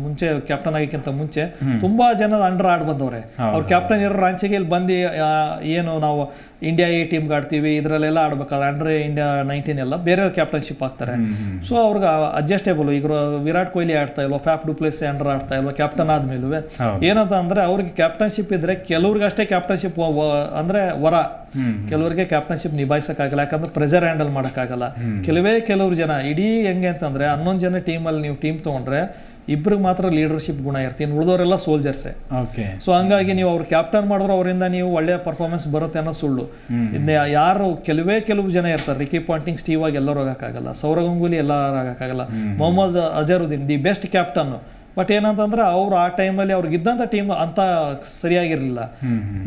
ಮುಂಚೆ ಕ್ಯಾಪ್ಟನ್ ಆಗಿಕ್ಕಿಂತ ಮುಂಚೆ ತುಂಬಾ ಜನ ಅಂಡರ್ ಆಡ್ ಬಂದವ್ರೆ. ಅವ್ರು ಕ್ಯಾಪ್ಟನ್ ಇರೋ ರಾಂಚಿಗೆ ಇಲ್ಲಿ ಬಂದು ಏನು ನಾವು ಇಂಡಿಯಾ ಎ ಟೀಮ್ಗೆ ಆಡ್ತೀವಿ ಇದರಲ್ಲೆಲ್ಲ ಆಡ್ಬೇಕಾದ್ರೆ ಅಂಡ್ರೆ ಇಂಡಿಯಾ ನೈನ್ಟೀನ್ ಎಲ್ಲ ಬೇರೆ ಕ್ಯಾಪ್ಟನ್ಶಿಪ್ ಆಗ್ತಾರೆ. ಸೊ ಅವ್ರಿಗೆ ಅಡ್ಜಸ್ಟೇಬಲ್ ಈಗ ವಿರಾಟ್ ಕೊಹ್ಲಿ ಆಡ್ತಾ ಇಲ್ವಾ ಫ್ಯಾಪ್ ಡುಪ್ಲೆಸ್ ಅಂಡ್ರ್ ಆಡ್ತಾ ಇಲ್ವಾ ಕ್ಯಾಪ್ಟನ್ ಆದ್ಮೇಲೂ ಏನಂತ ಅಂದ್ರೆ ಅವ್ರಿಗೆ ಕ್ಯಾಪ್ಟನ್ಶಿಪ್ ಇದ್ರೆ ಕೆಲವ್ರಿಗೆ ಅಷ್ಟೇ ಕ್ಯಾಪ್ಟನ್ಶಿಪ್ ಅಂದ್ರೆ ವರ. ಕೆಲವರಿಗೆ ಕ್ಯಾಪ್ಟನ್ಶಿಪ್ ನಿಭಾಯಿಸೋಕ್ಕಾಗಲ್ಲ ಯಾಕಂದ್ರೆ ಪ್ರೆಷರ್ ಹ್ಯಾಂಡಲ್ ಮಾಡೋಕ್ಕಾಗಲ್ಲ. ಕೆಲವೇ ಕೆಲವ್ರು ಜನ ಇಡೀ ಹೆಂಗೆ ಅಂತಂದ್ರೆ ಹನ್ನೊಂದು ಜನ ಟೀಮಲ್ಲಿ ನೀವು ಟೀಮ್ ತೊಗೊಂಡ್ರೆ ಇಬ್ರಿಗೆ ಮಾತ್ರ ಲೀಡರ್ಶಿಪ್ ಗುಣ ಇರ್ತೀನಿ ಇನ್ನು ಉಳಿದವರೆಲ್ಲ ಸೋಲ್ಜರ್ಸೆ ಓಕೆ ಸೊ ಹಂಗಾಗಿ ನೀವು ಅವ್ರು ಕ್ಯಾಪ್ಟನ್ ಮಾಡಿದ್ರು ಅವರಿಂದ ನೀವು ಒಳ್ಳೆಯ ಪರ್ಫಾರ್ಮೆನ್ಸ್ ಬರುತ್ತೆ ಅನ್ನೋ ಸುಳ್ಳು. ಇನ್ನು ಯಾರು ಕೆಲವೇ ಕೆಲವು ಜನ ಇರ್ತಾರೆ. ರಿಕಿ ಪಾಂಟಿಂಗ್ ಸ್ಟೀವ್ ಆಗಿ ಎಲ್ಲರೂ ಆಗೋಕ್ಕಾಗಲ್ಲ. ಸೌರವ್ ಗಂಗೂಲಿ ಎಲ್ಲರೂ ಆಗೋಕ್ಕಾಗಲ್ಲ. Mohammad Azharuddin the best captain but ಏನಂತಂದ್ರೆ ಅವ್ರು ಆ ಟೈಮಲ್ಲಿ ಅವ್ರಿಗೆ ಇದ್ದಂಥ ಟೀಮ್ ಅಂತ ಸರಿಯಾಗಿರಲಿಲ್ಲ.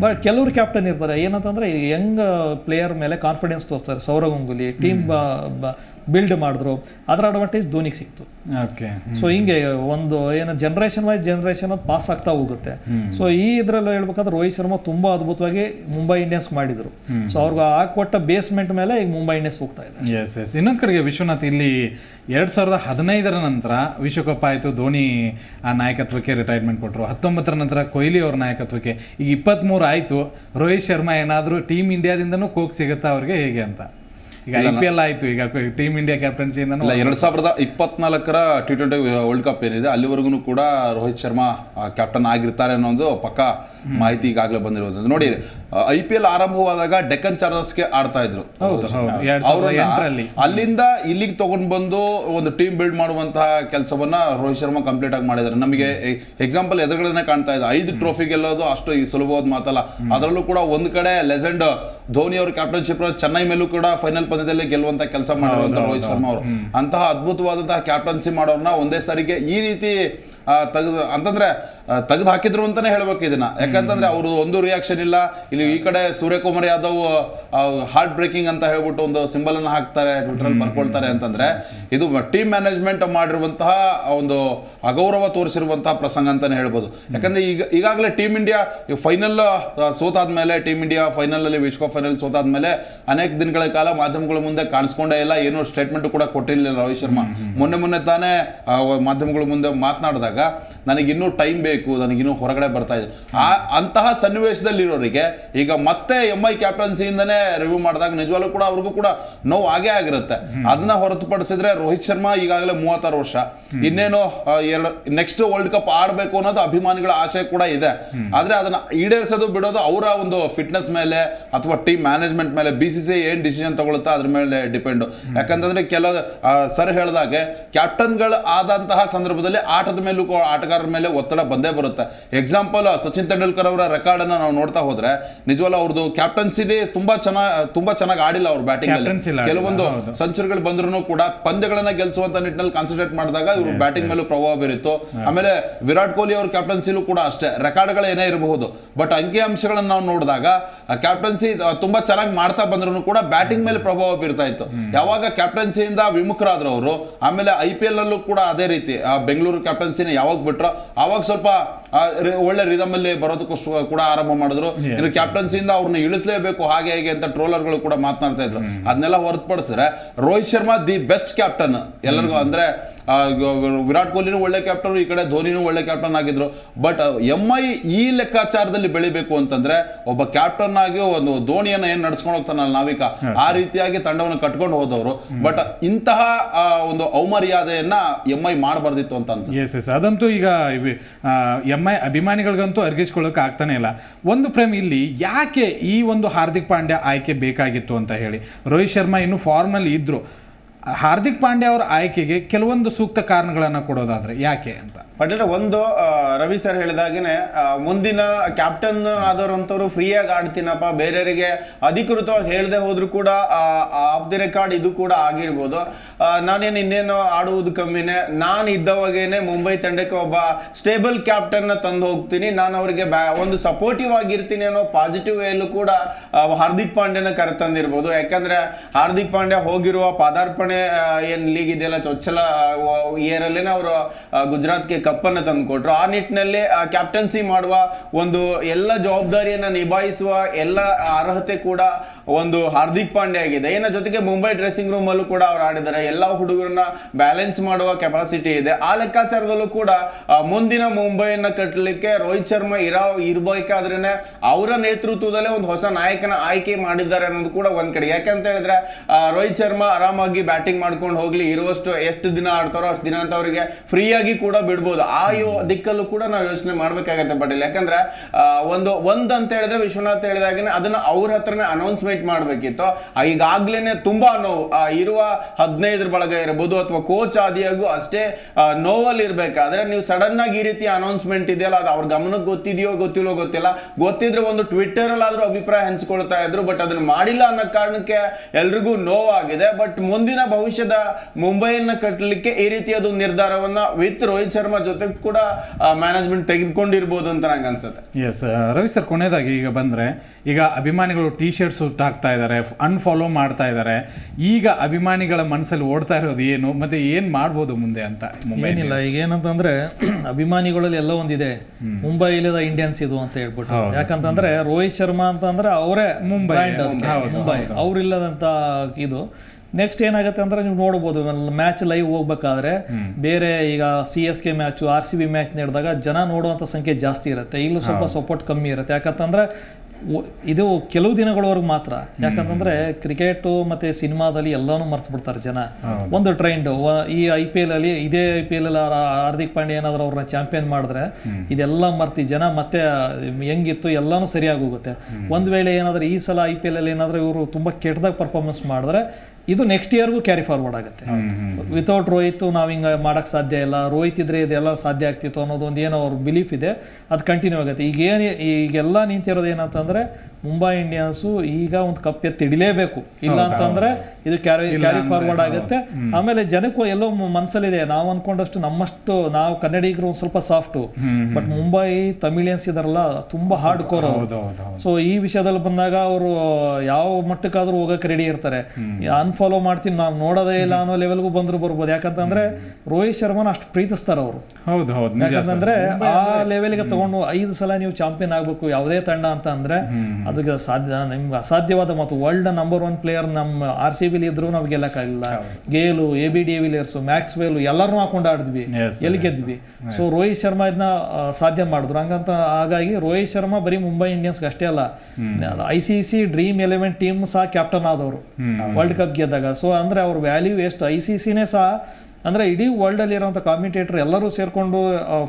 ಬಟ್ ಕೆಲವರು ಕ್ಯಾಪ್ಟನ್ ಇರ್ತಾರೆ. ಏನಂತಂದ್ರೆ ಯಂಗ್ ಪ್ಲೇಯರ್ ಮೇಲೆ ಕಾನ್ಫಿಡೆನ್ಸ್ ತೋರಿಸ್ತಾರೆ. ಸೌರವ್ ಗಂಗೂಲಿ ಟೀಮ್ ಬಿಲ್ಡ್ ಮಾಡಿದ್ರು. ಅದರ ಅಡ್ವಾಂಟೇಜ್ ಧೋನಿಗೆ ಸಿಕ್ತು. ಓಕೆ ಸೊ ಹಿಂಗೆ ಒಂದು ಏನು ಜನರೇಷನ್ ವೈಸ್ ಜನರೇಷನ್ ಅದು ಪಾಸ್ ಆಗ್ತಾ ಹೋಗುತ್ತೆ. ಸೊ ಈ ಇದರಲ್ಲಿ ಹೇಳ್ಬೇಕಾದ್ರೆ ರೋಹಿತ್ ಶರ್ಮಾ ತುಂಬಾ ಅದ್ಭುತವಾಗಿ ಮುಂಬೈ ಇಂಡಿಯನ್ಸ್ ಮಾಡಿದ್ರು. ಸೊ ಅವ್ರಿಗೆ ಆ ಕೊಟ್ಟ ಬೇಸ್ಮೆಂಟ್ ಮೇಲೆ ಈಗ ಮುಂಬೈ ಇಂಡಿಯನ್ಸ್ ಹೋಗ್ತಾ ಇದೆ ಎಸ್ ಎಸ್ ಇನ್ನೊಂದು ಕಡೆಗೆ ವಿಶ್ವನಾಥ್ ಇಲ್ಲಿ ಎರಡು ಸಾವಿರದ ಹದಿನೈದರ ನಂತರ ವಿಶ್ವಕಪ್ ಆಯಿತು. ಧೋನಿ ಆ ನಾಯಕತ್ವಕ್ಕೆ ರಿಟೈರ್ಮೆಂಟ್ ಕೊಟ್ಟರು ಹತ್ತೊಂಬತ್ತರ ನಂತರ ಕೊಹ್ಲಿ ಅವ್ರ ನಾಯಕತ್ವಕ್ಕೆ. ಈಗ ಇಪ್ಪತ್ತ್ಮೂರು ಆಯಿತು. ರೋಹಿತ್ ಶರ್ಮಾ ಏನಾದರೂ ಟೀಮ್ ಇಂಡಿಯಾದಿಂದನೂ ಕೋಕ್ ಸಿಗುತ್ತಾ ಅವ್ರಿಗೆ ಹೇಗೆ ಅಂತ? ಈಗ ಐ ಪಿ ಎಲ್ ಆಯಿತು. ಈಗ ಟೀಮ್ ಇಂಡಿಯಾ ಕ್ಯಾಪ್ಟನ್ಸಿಯಿಂದ ಎರಡು ಸಾವಿರದ ಇಪ್ಪತ್ನಾಲ್ಕರ ಟಿ ಟ್ವೆಂಟಿ ವರ್ಲ್ಡ್ ಕಪ್ ಏನಿದೆ ಅಲ್ಲಿವರೆಗೂ ಕೂಡ ರೋಹಿತ್ ಶರ್ಮಾ ಕ್ಯಾಪ್ಟನ್ ಆಗಿರ್ತಾರೆ ಅನ್ನೋದು ಪಕ್ಕ ಮಾಹಿತಿ ಈಗಾಗಲೇ ಬಂದಿರೋದು ನೋಡಿ ಐ ಪಿ ಎಲ್ ಆರಂಭವಾದಾಗ ಡೆಕ್ಕನ್ ಚಾರ್ಜರ್ಸ್ಗೆ ಆಡ್ತಾ ಇದ್ರು. ಅಲ್ಲಿಂದ ಇಲ್ಲಿಗೆ ತಗೊಂಡ್ ಬಂದು ಒಂದು ಟೀಮ್ ಬಿಲ್ಡ್ ಮಾಡುವಂತಹ ಕೆಲಸವನ್ನ ರೋಹಿತ್ ಶರ್ಮಾ ಕಂಪ್ಲೀಟ್ ಆಗಿ ಮಾಡಿದ್ದಾರೆ. ನಮಗೆ ಎಕ್ಸಾಂಪಲ್ ಎದುರುಗಡೆನೆ ಕಾಣ್ತಾ ಇದೆ. ಐದು ಟ್ರೋಫಿ ಗೆಲ್ಲೋದು ಅಷ್ಟು ಈ ಸುಲಭವಾದ ಮಾತಲ್ಲ. ಅದರಲ್ಲೂ ಕೂಡ ಒಂದ್ ಕಡೆ ಲೆಜೆಂಡ್ ಧೋನಿ ಅವ್ರ ಕ್ಯಾಪ್ಟನ್ಶಿಪ್ ಚೆನ್ನೈ ಮೇಲೂ ಕೂಡ ಫೈನಲ್ ಪಂದ್ಯದಲ್ಲಿ ಗೆಲ್ಲುವಂತ ಕೆಲಸ ಮಾಡಿರುವಂತ ರೋಹಿತ್ ಶರ್ಮಾ ಅವರು. ಅಂತಹ ಅದ್ಭುತವಾದಂತಹ ಕ್ಯಾಪ್ಟನ್ಸಿ ಮಾಡೋರ್ನ ಒಂದೇ ಸಾರಿಗೆ ಈ ರೀತಿ ತೆಗೆದು ಅಂತಂದ್ರೆ ತೆಗೆದು ಹಾಕಿದ್ರು ಅಂತಾನೆ ಹೇಳ್ಬೇಕು ಇದನ್ನ. ಯಾಕಂತಂದ್ರೆ ಅವರು ಒಂದು ರಿಯಾಕ್ಷನ್ ಇಲ್ಲ. ಇಲ್ಲಿ ಈ ಕಡೆ ಸೂರ್ಯಕುಮಾರ್ ಯಾದವ್ ಹಾರ್ಟ್ ಬ್ರೇಕಿಂಗ್ ಅಂತ ಹೇಳ್ಬಿಟ್ಟು ಒಂದು ಸಿಂಬಲ್ ಅನ್ನ ಹಾಕ್ತಾರೆ ಟ್ವಿಟರ್ ಬರ್ಕೊಳ್ತಾರೆ ಅಂತಂದ್ರೆ ಇದು ಟೀಮ್ ಮ್ಯಾನೇಜ್ಮೆಂಟ್ ಮಾಡಿರುವಂತಹ ಒಂದು ಅಗೌರವ ತೋರಿಸಿರುವಂತಹ ಪ್ರಸಂಗ ಅಂತಾನೆ ಹೇಳ್ಬೋದು. ಯಾಕಂದ್ರೆ ಈಗ ಈಗಾಗಲೇ ಟೀಮ್ ಇಂಡಿಯಾ ಫೈನಲ್ ಸೋತಾದ್ಮೇಲೆ ಟೀಮ್ ಇಂಡಿಯಾ ಫೈನಲ್ ಅಲ್ಲಿ ವಿಶ್ವಕಪ್ ಫೈನಲ್ ಸೋತಾದ್ಮೇಲೆ ಅನೇಕ ದಿನಗಳ ಕಾಲ ಮಾಧ್ಯಮಗಳ ಮುಂದೆ ಕಾಣಿಸ್ಕೊಂಡೇ ಇಲ್ಲ. ಏನು ಸ್ಟೇಟ್ಮೆಂಟ್ ಕೂಡ ಕೊಟ್ಟಿರಲಿಲ್ಲ ರೋಹಿತ್ ಶರ್ಮಾ. ಮೊನ್ನೆ ಮೊನ್ನೆ ತಾನೇ ಮಾಧ್ಯಮಗಳ ಮುಂದೆ ಮಾತನಾಡಿದಾಗ. ఉండగా ನನಗಿನ್ನೂ ಟೈಮ್ ಬೇಕು, ನನಗಿನ್ನೂ ಹೊರಗಡೆ ಬರ್ತಾ ಇದೆ. ಆ, ಅಂತಹ ಸನ್ನಿವೇಶದಲ್ಲಿರೋರಿಗೆ ಈಗ ಮತ್ತೆ ಎಂ ಐ ಕ್ಯಾಪ್ಟನ್ಸಿಯಿಂದನೇ ರಿವ್ಯೂ ಮಾಡಿದಾಗ ನಿಜವಾಗ್ಲೂ ಕೂಡ ಅವ್ರಿಗೂ ಕೂಡ ನೋವು ಆಗೇ ಆಗಿರುತ್ತೆ. ಅದನ್ನ ಹೊರತುಪಡಿಸಿದ್ರೆ ರೋಹಿತ್ ಶರ್ಮಾ ಈಗಾಗಲೇ ಮೂವತ್ತಾರು ವರ್ಷ. ಇನ್ನೇನು ಎರಡು ನೆಕ್ಸ್ಟ್ ವರ್ಲ್ಡ್ ಕಪ್ ಆಡಬೇಕು ಅನ್ನೋದು ಅಭಿಮಾನಿಗಳ ಆಸೆ ಕೂಡ ಇದೆ. ಆದ್ರೆ ಅದನ್ನ ಈಡೇರಿಸೋದು, ಬಿಡೋದು ಅವರ ಒಂದು ಫಿಟ್ನೆಸ್ ಮೇಲೆ ಅಥವಾ ಟೀಮ್ ಮ್ಯಾನೇಜ್ಮೆಂಟ್ ಮೇಲೆ ಬಿ ಸಿ ಸಿ ಏನ್ ಡಿಸಿಷನ್ ತಗೊಳುತ್ತಾ ಅದ್ರ ಮೇಲೆ ಡಿಪೆಂಡ್ ಯಾಕಂತಂದ್ರೆ ಕೆಲ ಸರ್ ಹೇಳಿದಾಗೆ ಕ್ಯಾಪ್ಟನ್ಗಳು ಆದಂತಹ ಸಂದರ್ಭದಲ್ಲಿ ಆಟದ ಮೇಲೂ ಆಟಗಾರ ಆಟಗಾರರ ಮೇಲೆ ಒತ್ತಡ ಬಂದೇ ಬರುತ್ತೆ. ಎಕ್ಸಾಂಪಲ್ ಸಚಿನ್ ತೆಂಡೂಲ್ಕರ್ ಅವರ ರೆಕಾರ್ಡ್ ಅನ್ನ ನಾವು ನೋಡ್ತಾ ಹೋದ್ರೆ ನಿಜವಲ್ಲ ಅವ್ರದ್ದು ಕ್ಯಾಪ್ಟನ್ಸಿಲಿ ತುಂಬಾ ಚೆನ್ನಾಗಿ ತುಂಬಾ ಚೆನ್ನಾಗಿ ಆಡಿಲ್ಲ ಅವ್ರು ಬ್ಯಾಟಿಂಗ್ ಕೆಲವೊಂದು. ಸೆಂಚುರಿಗಳು ಬಂದ್ರು ಕೂಡ ಪಂದ್ಯಗಳನ್ನ ಗೆಲ್ಸುವಂತ ನಿಟ್ಟಿನಲ್ಲಿ ಕಾನ್ಸಂಟ್ರೇಟ್ ಮಾಡಿದಾಗ ಇವರು ಬ್ಯಾಟಿಂಗ್ ಮೇಲೂ ಪ್ರಭಾವ ಬೀರಿತ್ತು. ಆಮೇಲೆ ವಿರಾಟ್ ಕೊಹ್ಲಿ ಅವ್ರ ಕ್ಯಾಪ್ಟನ್ಸಿಲೂ ಕೂಡ ಅಷ್ಟೇ. ರೆಕಾರ್ಡ್ಗಳು ಏನೇ ಇರಬಹುದು. ಬಟ್ ಅಂಕಿ ಅಂಶಗಳನ್ನ ನಾವು ನೋಡಿದಾಗ ಕ್ಯಾಪ್ಟನ್ಸಿ ತುಂಬಾ ಚೆನ್ನಾಗಿ ಮಾಡ್ತಾ ಬಂದ್ರು ಕೂಡ ಬ್ಯಾಟಿಂಗ್ ಮೇಲೆ ಪ್ರಭಾವ ಬೀರ್ತಾ ಇತ್ತು. ಯಾವಾಗ ಕ್ಯಾಪ್ಟನ್ಸಿಯಿಂದ ವಿಮುಖರಾದ್ರು ಅವರು ಆಮೇಲೆ ಐ ಪಿ ಎಲ್ ಅಲ್ಲೂ ಕೂಡ ಅದೇ ರೀತಿ ಆ, ಬೆಂಗಳೂರು ಕ್ಯಾಪ್ಟನ್ಸಿನ ಯಾವಾಗ ಬಿಟ್ರೋ ಅವಾಗ ಸ್ವಲ್ಪ ಒಳ್ಳೆ ರಿದಮ್ ಅಲ್ಲಿ ಬರೋದಕ್ಕೂ ಕೂಡ ಆರಂಭ ಮಾಡಿದ್ರು. ಇನ್ನು ಕ್ಯಾಪ್ಟನ್ಸಿಯಿಂದ ಅವ್ರನ್ನ ಇಳಿಸಲೇಬೇಕು ಹಾಗೆ ಹೇಗೆ ಅಂತ ಟ್ರೋಲರ್ಗಳು ಕೂಡ ಮಾತನಾಡ್ತಾ ಇದ್ರು. ಅದನ್ನೆಲ್ಲ ಹೊರತುಪಡಿಸಿದ್ರೆ Rohit Sharma the best captain ಎಲ್ಲರಿಗೂ ಅಂದ್ರೆ ವಿರಾಟ್ ಕೊಹ್ಲಿನೂ ಒಳ್ಳೆ ಕ್ಯಾಪ್ಟನ್ ಈ ಕಡೆ ಧೋನಿನೂ ಒಳ್ಳೆ ಕ್ಯಾಪ್ಟನ್ ಆಗಿದ್ರು. ಬಟ್ ಎಂ ಐ ಈ ಲೆಕ್ಕಾಚಾರದಲ್ಲಿ ಬೆಳಿಬೇಕು ಅಂತಂದ್ರೆ ಒಬ್ಬ ಕ್ಯಾಪ್ಟನ್ ಆಗಿ ಒಂದು ಧೋನಿಯನ್ನು ಏನ್ ನಡ್ಸ್ಕೊಂಡು ಹೋಗ್ತಾನಲ್ಲ ನಾವಿಕ ಆ ರೀತಿಯಾಗಿ ತಂಡವನ್ನು ಕಟ್ಕೊಂಡು ಹೋದವರು. ಬಟ್ ಇಂತಹ ಒಂದು ಔಮರ್ಯಾದೆಯನ್ನ ಎಂ ಐ ಮಾಡಬಾರ್ದಿತ್ತು ಅಂತ ಅನ್ಸುತ್ತೆ. ಎಸ್ ಎಸ್ ಅದಂತೂ ಈಗ ಎಂ ಐ ಅಭಿಮಾನಿಗಳಿಗಂತೂ ಅರ್ಗಿಸ್ಕೊಳ್ಳೋಕೆ ಆಗ್ತಾನೆ ಇಲ್ಲ. ಒಂದು ಪ್ರೇಮ್ ಇಲ್ಲಿ ಯಾಕೆ ಈ ಒಂದು ಹಾರ್ದಿಕ್ ಪಾಂಡ್ಯ ಆಯ್ಕೆ ಬೇಕಾಗಿತ್ತು ಅಂತ ಹೇಳಿ. ರೋಹಿತ್ ಶರ್ಮಾ ಇನ್ನು ಫಾರ್ಮಲ್ಲಿ ಇದ್ರು. ಹಾರ್ದಿಕ್ ಪಾಂಡ್ಯ ಅವರ ಆಯ್ಕೆಗೆ ಕೆಲವೊಂದು ಸೂಕ್ತ ಕಾರಣಗಳನ್ನು ಕೊಡೋದಾದ್ರೆ ಯಾಕೆ ಅಂತ? ಪಟೇಲ್ ಒಂದು ರವಿ ಸರ್ ಹೇಳಿದಾಗೇನೆ ಆ, ಮುಂದಿನ ಕ್ಯಾಪ್ಟನ್ ಆದವ್ರಂಥವ್ರು ಫ್ರೀಯಾಗಿ ಆಡ್ತೀನಪ್ಪ. ಬೇರೆಯವರಿಗೆ ಅಧಿಕೃತವಾಗಿ ಹೇಳದೆ ಹೋದ್ರು ಕೂಡ ಆಫ್ ದಿ ರೆಕಾರ್ಡ್ ಇದು ಕೂಡ ಆಗಿರ್ಬೋದು. ನಾನೇನು ಇನ್ನೇನು ಆಡುವುದು ಕಮ್ಮಿನೇ. ನಾನು ಇದ್ದವಾಗೇನೆ ಮುಂಬೈ ತಂಡಕ್ಕೆ ಒಬ್ಬ ಸ್ಟೇಬಲ್ ಕ್ಯಾಪ್ಟನ್ ತಂದು ಹೋಗ್ತೀನಿ. ನಾನು ಅವರಿಗೆ ಬ್ಯಾ ಒಂದು ಸಪೋರ್ಟಿವ್ ಆಗಿರ್ತೀನಿ ಅನ್ನೋ ಪಾಸಿಟಿವ್ ವೇಲ್ಲೂ ಕೂಡ ಹಾರ್ದಿಕ್ ಪಾಂಡ್ಯನ ಕರೆತಂದಿರ್ಬೋದು. ಯಾಕಂದ್ರೆ ಹಾರ್ದಿಕ್ ಪಾಂಡ್ಯ ಹೋಗಿರುವ ಪಾದಾರ್ಪಣೆ ಆ, ಏನು ಲೀಗ್ ಇದೆಯಲ್ಲ ಚೊಚ್ಚಲ ಇಯರ್ ಅಲ್ಲೇನೆ ಅವರು ಗುಜರಾತ್ಗೆ ಕಪ್ಪನ್ನು ತಂದು ಕೊಟ್ಟರು ಆ ನಿಟ್ಟಿನಲ್ಲಿ ಕ್ಯಾಪ್ಟನ್ಸಿ ಮಾಡುವ ಒಂದು ಎಲ್ಲ ಜವಾಬ್ದಾರಿಯನ್ನ ನಿಭಾಯಿಸುವ ಎಲ್ಲ ಅರ್ಹತೆ ಕೂಡ ಒಂದು ಹಾರ್ದಿಕ್ ಪಾಂಡ್ಯ ಆಗಿದೆ ಏನ ಜೊತೆಗೆ ಮುಂಬೈ ಡ್ರೆಸ್ಸಿಂಗ್ ರೂಮ್ ಅಲ್ಲೂ ಕೂಡ ಅವ್ರು ಆಡಿದ್ದಾರೆ. ಎಲ್ಲ ಹುಡುಗರನ್ನ ಬ್ಯಾಲೆನ್ಸ್ ಮಾಡುವ ಕೆಪಾಸಿಟಿ ಇದೆ. ಆ ಲೆಕ್ಕಾಚಾರದಲ್ಲೂ ಕೂಡ ಮುಂದಿನ ಮುಂಬೈಯನ್ನ ಕಟ್ಟಲಿಕ್ಕೆ ರೋಹಿತ್ ಶರ್ಮಾ ಇರೋ ಆದ್ರೆನೆ ಅವರ ನೇತೃತ್ವದಲ್ಲೇ ಒಂದು ಹೊಸ ನಾಯಕನ ಆಯ್ಕೆ ಮಾಡಿದ್ದಾರೆ ಅನ್ನೋದು ಕೂಡ ಒಂದ್ ಕಡೆ. ಯಾಕಂತ ಹೇಳಿದ್ರೆ ರೋಹಿತ್ ಶರ್ಮಾ ಆರಾಮಾಗಿ ಬ್ಯಾಟಿಂಗ್ ಮಾಡ್ಕೊಂಡು ಹೋಗ್ಲಿ ಇರುವಷ್ಟು ಎಷ್ಟು ದಿನ ಆಡ್ತಾರೋ ಅಷ್ಟು ದಿನ ಅಂತ ಅವರಿಗೆ ಫ್ರೀಯಾಗಿ ಆಗಿ ಕೂಡ ಬಿಡ್ಬೋದು. ಆ ಯೋ ದಿಕ್ಕಲ್ಲೂ ಕೂಡ ನಾವು ಯೋಚನೆ ಮಾಡಬೇಕಾಗತ್ತೆ ಪಟೇಲ್ ಯಾಕಂದ್ರೆ ಒಂದು ಒಂದ್ ಅಂತ ಹೇಳಿದ್ರೆ ವಿಶ್ವನಾಥ್ ಹೇಳಿದಾಗನೇ ಅದನ್ನ ಅವ್ರ ಹತ್ರನೇ ಅನೌನ್ಸ್ಮೆಂಟ್ ಮಾಡ್ಬೇಕಿತ್ತು. ಈಗಾಗಲೇ ಈಗಾಗ್ಲೇನೆ ತುಂಬಾ ನೋವು. ಇರುವ ಹದಿನೈದರ ಬಳಗ ಇರಬಹುದು ಅಥವಾ ಕೋಚ್ ಆದಿಯಾಗೂ ಅಷ್ಟೇ ನೋವಲ್ಲಿ ಇರ್ಬೇಕಾದ್ರೆ ನೀವು ಸಡನ್ ಆಗಿ ಈ ರೀತಿ ಅನೌನ್ಸ್ಮೆಂಟ್ ಇದೆಯಲ್ಲ ಅದು ಅವ್ರ ಗಮನಕ್ಕೆ ಗೊತ್ತಿದೆಯೋ ಗೊತ್ತಿಲ್ಲೋ ಗೊತ್ತಿಲ್ಲ. ಗೊತ್ತಿದ್ರೆ ಒಂದು ಟ್ವಿಟ್ಟರ್ ಅಲ್ಲಾದ್ರೂ ಅಭಿಪ್ರಾಯ ಹಂಚ್ಕೊಳ್ತಾ ಇದ್ರು ಬಟ್ ಅದನ್ನ ಮಾಡಿಲ್ಲ ಅನ್ನೋ ಕಾರಣಕ್ಕೆ ಎಲ್ರಿಗೂ ನೋವಾಗಿದೆ. ಬಟ್ ಮುಂದಿನ ಭವಿಷ್ಯದ ಮುಂಬೈಯನ್ನ ಕಟ್ಟಲಿಕ್ಕೆ ಈ ರೀತಿಯಾದ ಒಂದು ನಿರ್ಧಾರವನ್ನ ವಿತ್ ರೋಹಿತ್ ಶರ್ಮಾ ಜೊತೆ ಕೂಡ ಮ್ಯಾನೇಜ್ಮೆಂಟ್ ತೆಗೆದುಕೊಂಡಿರ್ಬೋದು ಅಂತ ನಂಗೆ ಅನ್ಸುತ್ತೆ. ಎಸ್ ರವಿ ಸರ್ ಕೊನೆಯದಾಗಿ ಈಗ ಬಂದರೆ ಈಗ ಅಭಿಮಾನಿಗಳು ಟೀ ಶರ್ಟ್ಸ್ ಹಾಕ್ತಾ ಇದ್ದಾರೆ ಅನ್ಫಾಲೋ ಮಾಡ್ತಾ ಇದ್ದಾರೆ ಈಗ ಅಭಿಮಾನಿಗಳ ಮನಸ್ಸಲ್ಲಿ ಓಡ್ತಾ ಇರೋದು ಏನು? ಮತ್ತೆ ಏನು ಮಾಡ್ಬೋದು ಮುಂದೆ ಅಂತ ಮುಂಬೈ ಏನಿಲ್ಲ ಈಗ ಏನಂತಂದ್ರೆ ಅಭಿಮಾನಿಗಳಲ್ಲಿ ಎಲ್ಲ ಒಂದಿದೆ. ಮುಂಬೈ ಇಲ್ಲದ ಇಂಡಿಯನ್ಸ್ ಇದು ಅಂತ ಹೇಳ್ಬಿಟ್ಟು. ಯಾಕಂತಂದ್ರೆ ರೋಹಿತ್ ಶರ್ಮಾ ಅಂತಂದ್ರೆ ಅವರೇ ಮುಂಬೈ, ಮುಂಬೈ ಅವ್ರಿಲ್ಲದಂತ ಇದು. ನೆಕ್ಸ್ಟ್ ಏನಾಗುತ್ತೆ ಅಂದ್ರೆ ನೀವು ನೋಡ್ಬೋದು ಮ್ಯಾಚ್ ಲೈವ್ ಹೋಗ್ಬೇಕಾದ್ರೆ ಬೇರೆ ಈಗ C S K match R C B match ನಡೆದಾಗ ಜನ ನೋಡುವಂತ ಸಂಖ್ಯೆ ಜಾಸ್ತಿ ಇರುತ್ತೆ. ಇಲ್ಲೂ ಸ್ವಲ್ಪ ಸಪೋರ್ಟ್ ಕಮ್ಮಿ ಇರುತ್ತೆ. ಯಾಕಂತಂದ್ರೆ ಇದು ಕೆಲವು ದಿನಗಳವರೆಗೂ ಮಾತ್ರ. ಯಾಕಂತಂದ್ರೆ ಕ್ರಿಕೆಟು ಮತ್ತೆ ಸಿನಿಮಾದಲ್ಲಿ ಎಲ್ಲಾನು ಮರ್ತು ಬಿಡ್ತಾರೆ ಜನ. ಒಂದು ಟ್ರೆಂಡ್ ಈ ಐ ಪಿ ಎಲ್ ಅಲ್ಲಿ ಇದೇ ಐ ಪಿ ಎಲ್ ಅಲ್ಲಿ ಹಾರ್ದಿಕ್ ಪಾಂಡೆ ಏನಾದ್ರು ಅವ್ರನ್ನ ಚಾಂಪಿಯನ್ ಮಾಡಿದ್ರೆ ಇದೆಲ್ಲ ಮರ್ತಿ ಜನ ಮತ್ತೆ ಹೆಂಗಿತ್ತು ಎಲ್ಲಾನು ಸರಿಯಾಗಿ ಹೋಗುತ್ತೆ. ಒಂದ್ ವೇಳೆ ಏನಾದ್ರೆ ಈ ಸಲ ಐ ಪಿ ಎಲ್ ಅಲ್ಲಿ ಏನಾದ್ರೂ ಇವರು ತುಂಬಾ ಕೆಟ್ಟದಾಗ ಪರ್ಫಾರ್ಮೆನ್ಸ್ ಮಾಡಿದ್ರೆ ಇದು ನೆಕ್ಸ್ಟ್ ಇಯರ್ಗೂ ಕ್ಯಾರಿ ಫಾರ್ವರ್ಡ್ ಆಗುತ್ತೆ. ವಿತೌಟ್ ರೋಹಿತ್ ನಾವು ಹಿಂಗೆ ಮಾಡೋಕ್ಕೆ ಸಾಧ್ಯ ಇಲ್ಲ ರೋಹಿತ್ ಇದ್ರೆ ಇದೆಲ್ಲ ಸಾಧ್ಯ ಆಗ್ತಿತ್ತು ಅನ್ನೋದು ಒಂದು ಏನೋ ಅವ್ರ ಬಿಲೀಫ್ ಇದೆ. ಅದು ಕಂಟಿನ್ಯೂ ಆಗುತ್ತೆ. ಈಗ ಏನು ಈಗೆಲ್ಲ ನಿಂತಿರೋದು ಏನಂತಂದ್ರೆ ಮುಂಬೈ ಇಂಡಿಯನ್ಸು ಈಗ ಒಂದು ಕಪ್ ಎತ್ತಿಡಿಲೇಬೇಕು ಇಲ್ಲ ಅಂತಂದ್ರೆ ಇದು ಕ್ಯಾರಿ ಕ್ಯಾರಿ ಫಾರ್ವರ್ಡ್ ಆಗುತ್ತೆ. ಆಮೇಲೆ ಜನಕ್ಕೂ ಎಲ್ಲೋ ಮನಸ್ಸಲ್ಲಿದೆ ನಾವು ಅನ್ಕೊಂಡಷ್ಟು ನಮ್ಮಷ್ಟು ನಾವು ಕನ್ನಡಿಗರು ಒಂದು ಸ್ವಲ್ಪ ಸಾಫ್ಟ್ ಬಟ್ ಮುಂಬೈ ತಮಿಳಿಯನ್ಸ್ ಇದಾರಲ್ಲ ತುಂಬಾ ಹಾರ್ಡ್ ಕೋರ್ ಸೊ ಈ ವಿಷಯದಲ್ಲಿ ಬಂದಾಗ ಅವರು ಯಾವ ಮಟ್ಟಕ್ಕಾದ್ರೂ ಹೋಗಕ್ಕೆ ರೆಡಿ ಇರ್ತಾರೆ. ಅನ್ಫಾಲೋ ಮಾಡ್ತೀನಿ ನಾವು ನೋಡೋದೇ ಇಲ್ಲ ಅನ್ನೋ ಲೆವೆಲ್ಗೂ ಬಂದ್ರು ಬರ್ಬೋದು. ಯಾಕಂತಂದ್ರೆ ರೋಹಿತ್ ಶರ್ಮಾನ ಅಷ್ಟು ಪ್ರೀತಿಸ್ತಾರೆ ಅವರು. ಹೌದು ಹೌದು ಯಾಕಂತಂದ್ರೆ ಆ ಲೆವೆಲ್ಗೆ ತಗೊಂಡು ಐದು ಸಲ ನೀವು ಚಾಂಪಿಯನ್ ಆಗ್ಬೇಕು ಯಾವುದೇ ತಂಡ ಅಂತ ಅಂದ್ರೆ ಅದಕ್ಕೆ ಸಾಧ್ಯ ನಿಮ್ಗೆ ಅಸಾಧ್ಯವಾದ ಮತ್ತು ವರ್ಲ್ಡ್ ನಂಬರ್ ಒನ್ ಪ್ಲೇಯರ್ ನಮ್ಮ ಆರ್ ಸಿ ಬಿಲಿ ಇದ್ರು ನಾವು ಗೆಲ್ಲಕ್ಕಾಗಿಲ್ಲ. Gayle A B de Villiers Maxwell ಎಲ್ಲರೂ ಹಾಕೊಂಡು ಆಡಿದ್ವಿ. ಎಲ್ಲಿ ಗೆದ್ವಿ ಸೊ ರೋಹಿತ್ ಶರ್ಮಾ ಇದನ್ನ ಸಾಧ್ಯ ಮಾಡಿದ್ರು. ಹಂಗಂತ ಹಾಗಾಗಿ ರೋಹಿತ್ ಶರ್ಮಾ ಬರೀ ಮುಂಬೈ ಇಂಡಿಯನ್ಸ್ಗೆ ಅಷ್ಟೇ ಅಲ್ಲ. I C C dream eleven team ಸಹ ಕ್ಯಾಪ್ಟನ್ ಆದವರು. ವರ್ಲ್ಡ್ ಕಪ್ ಗೆದ್ದಾಗ. ಸೊ ಅಂದ್ರೆ ಅವ್ರ ವ್ಯಾಲ್ಯೂ ಎಷ್ಟು? ಐ ಸಿ ಸಿನೇ ಸಹ ಅಂದ್ರೆ ಇಡೀ ವರ್ಲ್ಡಲ್ಲಿ ಅಲ್ಲಿ ಇರುವಂತ ಕಾಮಿಟೇಟರ್ ಎಲ್ಲರೂ ಸೇರ್ಕೊಂಡು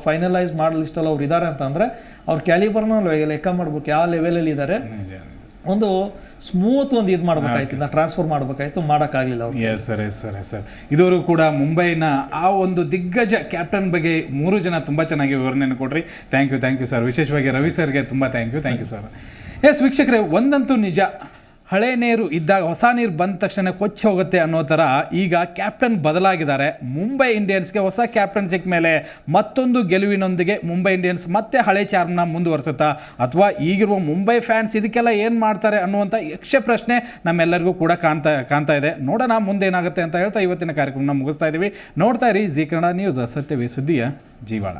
ಫೈನಲೈಸ್ ಮಾಡೋ ಲಿಸ್ಟಲ್ಲಿ ಅವ್ರು ಇದ್ದಾರೆ ಅಂತಂದರೆ ಅಂದ್ರೆ ಅವ್ರ ಕ್ಯಾಲಿಬರ್ನ ಲೆಕ್ಕ ಮಾಡ್ಬೇಕು ಯಾವ ಲೆವೆಲಲ್ಲಿ ಇದ್ದಾರೆ ನಿಜ ಒಂದು ಸ್ಮೂತ್ ಒಂದು ಇದು ಮಾಡ್ಬೇಕಾಯ್ತು ಟ್ರಾನ್ಸ್ಫರ್ ಮಾಡಬೇಕಾಯ್ತು ಮಾಡೋಕ್ಕಾಗಲಿಲ್ಲ ಅವ್ರು yes sir yes sir yes sir ಇದುವರೆಗೂ ಕೂಡ ಮುಂಬೈನ ಆ ಒಂದು ದಿಗ್ಗಜ ಕ್ಯಾಪ್ಟನ್ ಬಗ್ಗೆ ಮೂರು ಜನ ತುಂಬ ಚೆನ್ನಾಗಿ ವಿವರಣೆಯನ್ನು ಕೊಡ್ರಿ. Thank you thank you sir ವಿಶೇಷವಾಗಿ ರವಿ ಸರ್ಗೆ ತುಂಬ thank you thank you sir yes ವೀಕ್ಷಕರೇ ಒಂದಂತೂ ನಿಜ. ಹಳೆ ನೀರು ಇದ್ದಾಗ ಹೊಸ ನೀರು ಬಂದ ತಕ್ಷಣ ಕೊಚ್ಚಿ ಹೋಗುತ್ತೆ ಅನ್ನೋ ಥರ ಈಗ ಕ್ಯಾಪ್ಟನ್ ಬದಲಾಗಿದ್ದಾರೆ. ಮುಂಬೈ ಇಂಡಿಯನ್ಸ್ಗೆ ಹೊಸ ಕ್ಯಾಪ್ಟನ್ ಸಿಕ್ಕ ಮೇಲೆ ಮತ್ತೊಂದು ಗೆಲುವಿನೊಂದಿಗೆ ಮುಂಬೈ ಇಂಡಿಯನ್ಸ್ ಮತ್ತೆ ಹಳೆ ಚಾರ್ಮ್ನ ಮುಂದುವರಿಸುತ್ತಾ? ಅಥವಾ ಈಗಿರುವ ಮುಂಬೈ ಫ್ಯಾನ್ಸ್ ಇದಕ್ಕೆಲ್ಲ ಏನು ಮಾಡ್ತಾರೆ ಅನ್ನುವಂಥ ಯಕ್ಷ ಪ್ರಶ್ನೆ ನಮ್ಮೆಲ್ಲರಿಗೂ ಕೂಡ ಕಾಣ್ತಾ ಕಾಣ್ತಾ ಇದೆ. ನೋಡೋಣ ಮುಂದೆ ಏನಾಗುತ್ತೆ ಅಂತ ಹೇಳ್ತಾ ಇವತ್ತಿನ ಕಾರ್ಯಕ್ರಮನ ಮುಗಿಸ್ತಾ ಇದ್ದೀವಿ ನೋಡ್ತಾ ಇರಿ ಜೀ ಕನ್ನಡ ನ್ಯೂಸ್ ಸತ್ಯವೇ ಸುದ್ದಿಯ ಜೀವಾಳ.